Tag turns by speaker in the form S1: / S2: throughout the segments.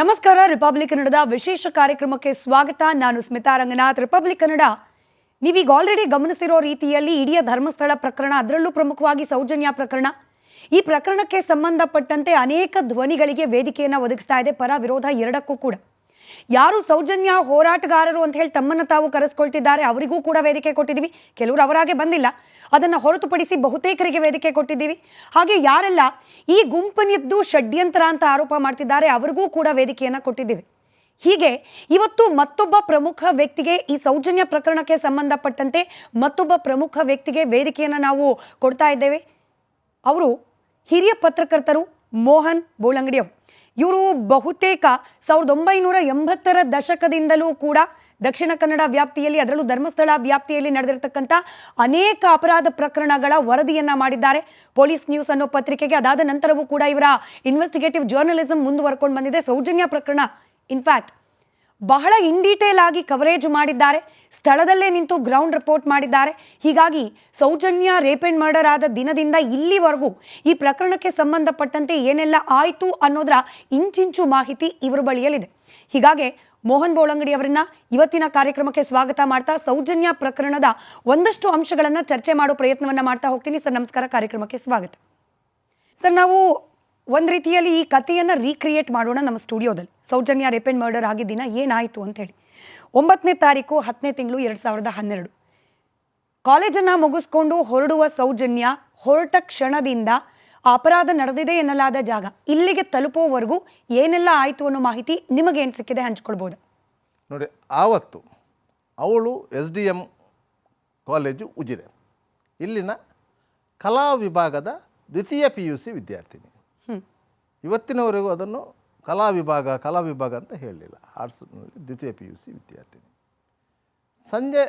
S1: ನಮಸ್ಕಾರ, ರಿಪಬ್ಲಿಕ್ ಕನ್ನಡದ ವಿಶೇಷ ಕಾರ್ಯಕ್ರಮಕ್ಕೆ ಸ್ವಾಗತ. ನಾನು ಸ್ಮಿತಾ ರಂಗನಾಥ್. ರಿಪಬ್ಲಿಕ್ ಕನ್ನಡ, ನೀವೀಗ ಆಲ್ರೆಡಿ ಗಮನಿಸಿರೋ ರೀತಿಯಲ್ಲಿ ಇಡೀ ಧರ್ಮಸ್ಥಳ ಪ್ರಕರಣ, ಅದರಲ್ಲೂ ಪ್ರಮುಖವಾಗಿ ಸೌಜನ್ಯ ಪ್ರಕರಣ. ಈ ಪ್ರಕರಣಕ್ಕೆ ಸಂಬಂಧಪಟ್ಟಂತೆ ಅನೇಕ ಧ್ವನಿಗಳಿಗೆ ವೇದಿಕೆಯನ್ನು ಒದಗಿಸ್ತಾ ಇದೆ, ಪರ ವಿರೋಧ ಎರಡಕ್ಕೂ ಕೂಡ. ಯಾರು ಸೌಜನ್ಯ ಹೋರಾಟಗಾರರು ಅಂತ ಹೇಳಿ ತಮ್ಮನ್ನು ತಾವು ಕರೆಸ್ಕೊಳ್ತಿದ್ದಾರೆ, ಅವರಿಗೂ ಕೂಡ ವೇದಿಕೆ ಕೊಟ್ಟಿದ್ದೀವಿ. ಕೆಲವರು ಅವರಾಗೆ ಬಂದಿಲ್ಲ. ಅದನ್ನು ಹೊರತುಪಡಿಸಿ ಬಹುತೇಕರಿಗೆ ವೇದಿಕೆ ಕೊಟ್ಟಿದ್ದೀವಿ. ಹಾಗೆ ಯಾರೆಲ್ಲ ಈ ಗುಂಪನಿದ್ದು ಷಡ್ಯಂತರ ಅಂತ ಆರೋಪ ಮಾಡ್ತಿದ್ದಾರೆ, ಅವರಿಗೂ ಕೂಡ ವೇದಿಕೆಯನ್ನು ಕೊಟ್ಟಿದ್ದೀವಿ. ಹೀಗೆ ಇವತ್ತು ಮತ್ತೊಬ್ಬ ಪ್ರಮುಖ ವ್ಯಕ್ತಿಗೆ ಈ ಸೌಜನ್ಯ ಪ್ರಕರಣಕ್ಕೆ ಸಂಬಂಧಪಟ್ಟಂತೆ ಮತ್ತೊಬ್ಬ ಪ್ರಮುಖ ವ್ಯಕ್ತಿಗೆ ವೇದಿಕೆಯನ್ನು ನಾವು ಕೊಡ್ತಾ ಇದ್ದೇವೆ. ಅವರು ಹಿರಿಯ ಪತ್ರಕರ್ತರು ಮೋಹನ್ ಬೋಳಂಗಡಿಯವರು. ಇವರು ಬಹುತೇಕ ಸಾವಿರದ ಒಂಬೈನೂರ ಎಂಬತ್ತರ ದಶಕದಿಂದಲೂ ಕೂಡ ದಕ್ಷಿಣ ಕನ್ನಡ ವ್ಯಾಪ್ತಿಯಲ್ಲಿ, ಅದರಲ್ಲೂ ಧರ್ಮಸ್ಥಳ ವ್ಯಾಪ್ತಿಯಲ್ಲಿ ನಡೆದಿರತಕ್ಕಂಥ ಅನೇಕ ಅಪರಾಧ ಪ್ರಕರಣಗಳ ವರದಿಯನ್ನ ಮಾಡಿದ್ದಾರೆ. ಪೊಲೀಸ್ ನ್ಯೂಸ್ ಅನ್ನೋ ಪತ್ರಿಕೆಗೆ ಅದಾದ ನಂತರವೂ ಕೂಡ ಇವರ ಇನ್ವೆಸ್ಟಿಗೇಟಿವ್ ಜರ್ನಲಿಸಂ ಮುಂದುವರ್ಕೊಂಡು ಬಂದಿದೆ. ಸೌಜನ್ಯ ಪ್ರಕರಣ ಇನ್ಫ್ಯಾಕ್ಟ್ ಬಹಳ ಇನ್ ಡೀಟೇಲ್ ಆಗಿ ಕವರೇಜ್ ಮಾಡಿದ್ದಾರೆ. ಸ್ಥಳದಲ್ಲೇ ನಿಂತು ಗ್ರೌಂಡ್ ರಿಪೋರ್ಟ್ ಮಾಡಿದ್ದಾರೆ. ಹೀಗಾಗಿ ಸೌಜನ್ಯ ರೇಪ್ ಅಂಡ್ ಮರ್ಡರ್ ಆದ ದಿನದಿಂದ ಇಲ್ಲಿವರೆಗೂ ಈ ಪ್ರಕರಣಕ್ಕೆ ಸಂಬಂಧಪಟ್ಟಂತೆ ಏನೆಲ್ಲ ಆಯಿತು ಅನ್ನೋದರ ಇಂಚಿಂಚು ಮಾಹಿತಿ ಇವರ ಬಳಿಯಲ್ಲಿದೆ. ಹೀಗಾಗಿ ಮೋಹನ್ ಬೋಳಂಗಡಿ ಅವರನ್ನ ಇವತ್ತಿನ ಕಾರ್ಯಕ್ರಮಕ್ಕೆ ಸ್ವಾಗತ ಮಾಡ್ತಾ ಸೌಜನ್ಯ ಪ್ರಕರಣದ ಒಂದಷ್ಟು ಅಂಶಗಳನ್ನು ಚರ್ಚೆ ಮಾಡೋ ಪ್ರಯತ್ನವನ್ನ ಮಾಡ್ತಾ ಹೋಗ್ತೀನಿ. ಸರ್, ನಮಸ್ಕಾರ. ಕಾರ್ಯಕ್ರಮಕ್ಕೆ ಸ್ವಾಗತ. ಸರ್, ನಾವು ಒಂದು ರೀತಿಯಲ್ಲಿ ಈ ಕಥೆಯನ್ನ ರೀಕ್ರಿಯೇಟ್ ಮಾಡೋಣ ನಮ್ಮ ಸ್ಟುಡಿಯೋದಲ್ಲಿ. ಸೌಜನ್ಯ ರೇಪ್ ಅಂಡ್ ಮರ್ಡರ್ ಆಗಿದ್ದ ದಿನ ಏನಾಯಿತು ಅಂತೇಳಿ ಒಂಬತ್ತನೇ ತಾರೀಕು, ಹತ್ತನೇ ತಿಂಗಳು, ಎರಡು ಸಾವಿರದ ಹನ್ನೆರಡು. ಕಾಲೇಜನ್ನು ಮುಗಿಸ್ಕೊಂಡು ಹೊರಡುವ ಸೌಜನ್ಯ ಹೊರಟ ಕ್ಷಣದಿಂದ ಅಪರಾಧ ನಡೆದಿದೆ ಎನ್ನಲಾದ ಜಾಗ. ಇಲ್ಲಿಗೆ ತಲುಪುವವರೆಗೂ ಏನೆಲ್ಲ ಆಯಿತು ಅನ್ನೋ ಮಾಹಿತಿ ನಿಮಗೇನು ಸಿಕ್ಕಿದೆ ಹಂಚ್ಕೊಳ್ಬೋದು.
S2: ನೋಡಿ ಆವತ್ತು ಅವಳು S D M college Ujire. ಇಲ್ಲಿನ ಕಲಾ ವಿಭಾಗದ ದ್ವಿತೀಯ ಪಿ ಯು ಸಿ ವಿದ್ಯಾರ್ಥಿನಿ. ಇವತ್ತಿನವರೆಗೂ ಅದನ್ನು ಕಲಾ ವಿಭಾಗ ಕಲಾ ವಿಭಾಗ ಅಂತ ಹೇಳಲಿಲ್ಲ. ಆರ್ಟ್ಸ್ನಲ್ಲಿ ದ್ವಿತೀಯ ಪಿ ಯು ಸಿ ವಿದ್ಯಾರ್ಥಿನಿ. ಸಂಜೆ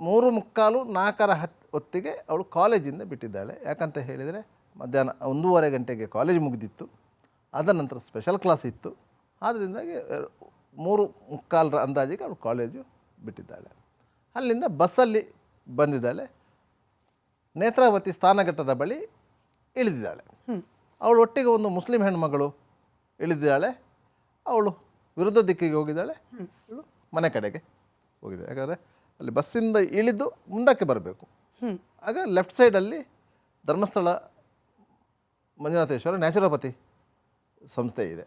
S2: ಮೂರು ಮುಕ್ಕಾಲು ನಾಲ್ಕರ ಹತ್ ಹೊತ್ತಿಗೆ ಅವಳು ಕಾಲೇಜಿಂದ ಬಿಟ್ಟಿದ್ದಾಳೆ. ಯಾಕಂತ ಹೇಳಿದರೆ ಮಧ್ಯಾಹ್ನ ಒಂದೂವರೆ ಗಂಟೆಗೆ ಕಾಲೇಜ್ ಮುಗಿದಿತ್ತು. ಅದರ ನಂತರ ಸ್ಪೆಷಲ್ ಕ್ಲಾಸ್ ಇತ್ತು. ಆದ್ದರಿಂದಾಗಿ ಮೂರು ಮುಕ್ಕಾಲರ ಅಂದಾಜಿಗೆ ಅವಳು ಕಾಲೇಜು ಬಿಟ್ಟಿದ್ದಾಳೆ. ಅಲ್ಲಿಂದ ಬಸ್ಸಲ್ಲಿ ಬಂದಿದ್ದಾಳೆ. ನೇತ್ರಾವತಿ ಸ್ಥಾನಘಟ್ಟದ ಬಳಿ ಇಳಿದಿದ್ದಾಳೆ. ಅವಳು ಒಟ್ಟಿಗೆ ಒಂದು ಮುಸ್ಲಿಂ ಹೆಣ್ಮಗಳು ಇಳಿದಿದ್ದಾಳೆ. ಅವಳು ವಿರುದ್ಧ ದಿಕ್ಕಿಗೆ ಹೋಗಿದ್ದಾಳೆ. ಇವಳು ಮನೆ ಕಡೆಗೆ ಹೋಗಿದ್ದಾಳೆ. ಯಾಕಂದರೆ ಅಲ್ಲಿ ಬಸ್ಸಿಂದ ಇಳಿದು ಮುಂದಕ್ಕೆ ಬರಬೇಕು. ಆಗ ಲೆಫ್ಟ್ ಸೈಡಲ್ಲಿ ಧರ್ಮಸ್ಥಳ ಮಂಜುನಾಥೇಶ್ವರ ನ್ಯಾಚುರೋಪತಿ ಸಂಸ್ಥೆ ಇದೆ.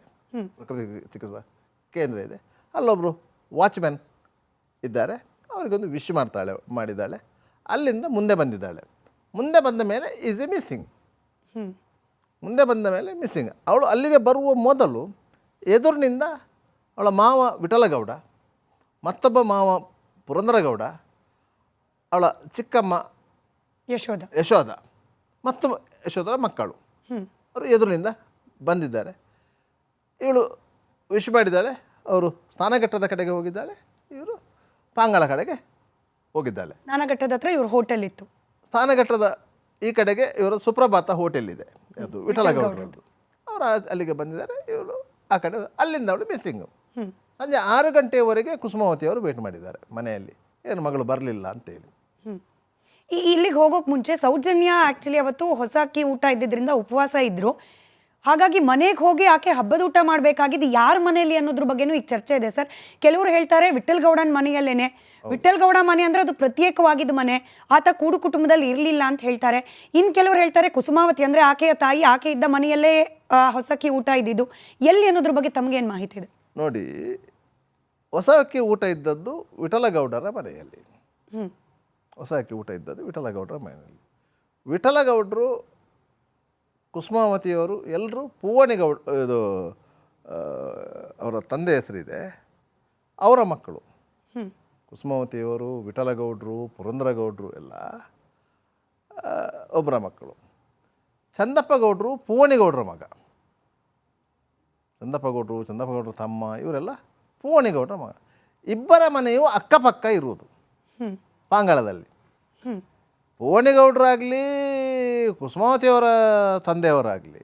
S2: ಪ್ರಕೃತಿ ಚಿಕಿತ್ಸಾ ಕೇಂದ್ರ ಇದೆ. ಅಲ್ಲೊಬ್ಬರು ವಾಚ್ಮ್ಯಾನ್ ಇದ್ದಾರೆ. ಅವರಿಗೊಂದು ವಿಶ್ ಮಾಡ್ತಾಳೆ ಮಾಡಿದ್ದಾಳೆ. ಅಲ್ಲಿಂದ ಮುಂದೆ ಬಂದಿದ್ದಾಳೆ. ಮುಂದೆ ಬಂದ ಮೇಲೆ ಈಸ್ ಎ ಮಿಸ್ಸಿಂಗ್ ಮುಂದೆ ಬಂದ ಮೇಲೆ ಮಿಸ್ಸಿಂಗ್ ಅವಳು ಅಲ್ಲಿಗೆ ಬರುವ ಮೊದಲು ಎದುರಿನಿಂದ ಅವಳ ಮಾವ ವಿಠಲಗೌಡ ಮತ್ತೊಬ್ಬ ಮಾವ ಪುರಂದರಗೌಡ ಅವಳ ಚಿಕ್ಕಮ್ಮ
S1: ಯಶೋಧ.
S2: ಯಶೋಧ ಮತ್ತು ಯಶೋಧರ ಮಕ್ಕಳು. ಅವರು ಎದುರಿನಿಂದ ಬಂದಿದ್ದಾರೆ. ಇವಳು ವಿಶ್ ಮಾಡಿದ್ದಾಳೆ ಅವರು ಸ್ನಾನಘಟ್ಟದ ಕಡೆಗೆ ಹೋಗಿದ್ದಾಳೆ ಇವರು ಪಾಂಗಲ ಕಡೆಗೆ ಹೋಗಿದ್ದಾಳೆ.
S1: ಸ್ನಾನಘಟ್ಟದ ಹತ್ರ ಇವರು ಹೋಟೆಲ್ ಇತ್ತು.
S2: ಸ್ನಾನಘಟ್ಟದ ಈ ಕಡೆಗೆ ಇವರು ಸುಪ್ರಭಾತ ಹೋಟೆಲ್ ಇದೆ. ಅದು ವಿಠಲಗೌಡರದ್ದು ಅವರು ಅಲ್ಲಿಗೆ ಬಂದಿದ್ದಾರೆ ಇವರು ಆ ಕಡೆ ಅಲ್ಲಿಂದ ಅವಳು ಮಿಸ್ಸಿಂಗು ಸಂಜೆ ಆರು ಗಂಟೆಯವರೆಗೆ ಕುಸುಮಾವತಿ ಅವರು ಭೇಟಿ ಮಾಡಿದ್ದಾರೆ ಮನೆಯಲ್ಲಿ. ಏನು ಮಗಳು ಬರಲಿಲ್ಲ ಅಂತೇಳಿ.
S1: ಇಲ್ಲಿಗೆ ಹೋಗೋಕೆ ಮುಂಚೆ ಸೌಜನ್ಯ ಆ್ಯಕ್ಚುಲಿ ಅವತ್ತು ಹೊಸ ಅಕ್ಕಿ ಊಟ ಇದ್ದಿದ್ದರಿಂದ ಉಪವಾಸ ಇದ್ದರು ಹಾಗಾಗಿ ಮನೆಗೆ ಹೋಗಿ ಆಕೆ ಹಬ್ಬದ ಊಟ ಮಾಡಬೇಕಾಗಿದ್ದು ಯಾರ ಮನೆಯಲ್ಲಿ ಅನ್ನೋದ್ರ ಬಗ್ಗೆನೂ ಈಗ ಚರ್ಚೆ ಇದೆ ಸರ್. ಕೆಲವರು ಹೇಳ್ತಾರೆ ವಿಠಲ್ ಗೌಡನ ಮನೆಯಲ್ಲೇನೆ. ವಿಠಲ್ ಗೌಡ ಮನೆ ಅಂದರೆ ಅದು ಪ್ರತ್ಯೇಕವಾಗಿದ್ದ ಮನೆ. ಆತ ಕೂಡು ಕುಟುಂಬದಲ್ಲಿ ಇರಲಿಲ್ಲ ಅಂತ ಹೇಳ್ತಾರೆ. ಇನ್ನು ಕೆಲವರು ಹೇಳ್ತಾರೆ ಕುಸುಮಾವತಿ ಅಂದರೆ ಆಕೆಯ ತಾಯಿ ಆಕೆ ಇದ್ದ ಮನೆಯಲ್ಲೇ ಹೊಸಕ್ಕಿ ಊಟ ಇದ್ದಿದ್ದು. ಎಲ್ಲಿ ಅನ್ನೋದ್ರ ಬಗ್ಗೆ ತಮಗೇನು ಮಾಹಿತಿ ಇದೆ?
S2: ನೋಡಿ ಹೊಸ ಅಕ್ಕಿ ಊಟ ಇದ್ದದ್ದು ವಿಠಲಗೌಡರ ಮನೆಯಲ್ಲಿ.
S1: ಹ್ಮ್.
S2: ಹೊಸ ಅಕ್ಕಿ ಊಟ ಇದ್ದದ್ದು ವಿಠಲಗೌಡರ ಮನೆಯಲ್ಲಿ ವಿಠಲಗೌಡರು ಕುಸುಮಾವತಿಯವರು ಎಲ್ಲರೂ ಪೂವಣಿಗೌಡ ಇದು ಅವರ ತಂದೆ ಹೆಸರಿದೆ. ಅವರ ಮಕ್ಕಳು. ಕುಸುಮಾವತಿಯವರು ವಿಠಲಗೌಡರು ಪುರಂದ್ರಗೌಡರು ಎಲ್ಲ ಒಬ್ಬರ ಮಕ್ಕಳು. ಚಂದಪ್ಪಗೌಡರು ಪೂವನಿಗೌಡರ ಪೂವಣಿಗೌಡರ ಮಗ. ಚಂದಪ್ಪಗೌಡರು ಚಂದಪ್ಪಗೌಡರು ಚಂದಪ್ಪ ಗೌಡರು ತಮ್ಮ ಇವರೆಲ್ಲ ಪೂವಣಿಗೌಡರ ಮಗ. ಇಬ್ಬರ ಮನೆಯು ಅಕ್ಕಪಕ್ಕ ಇರುವುದು. ಪಾಂಗಳದಲ್ಲಿ. ಓಣಿಗೌಡರಾಗಲಿ ಕುಸುಮಾವತಿಯವರ ತಂದೆಯವರಾಗಲಿ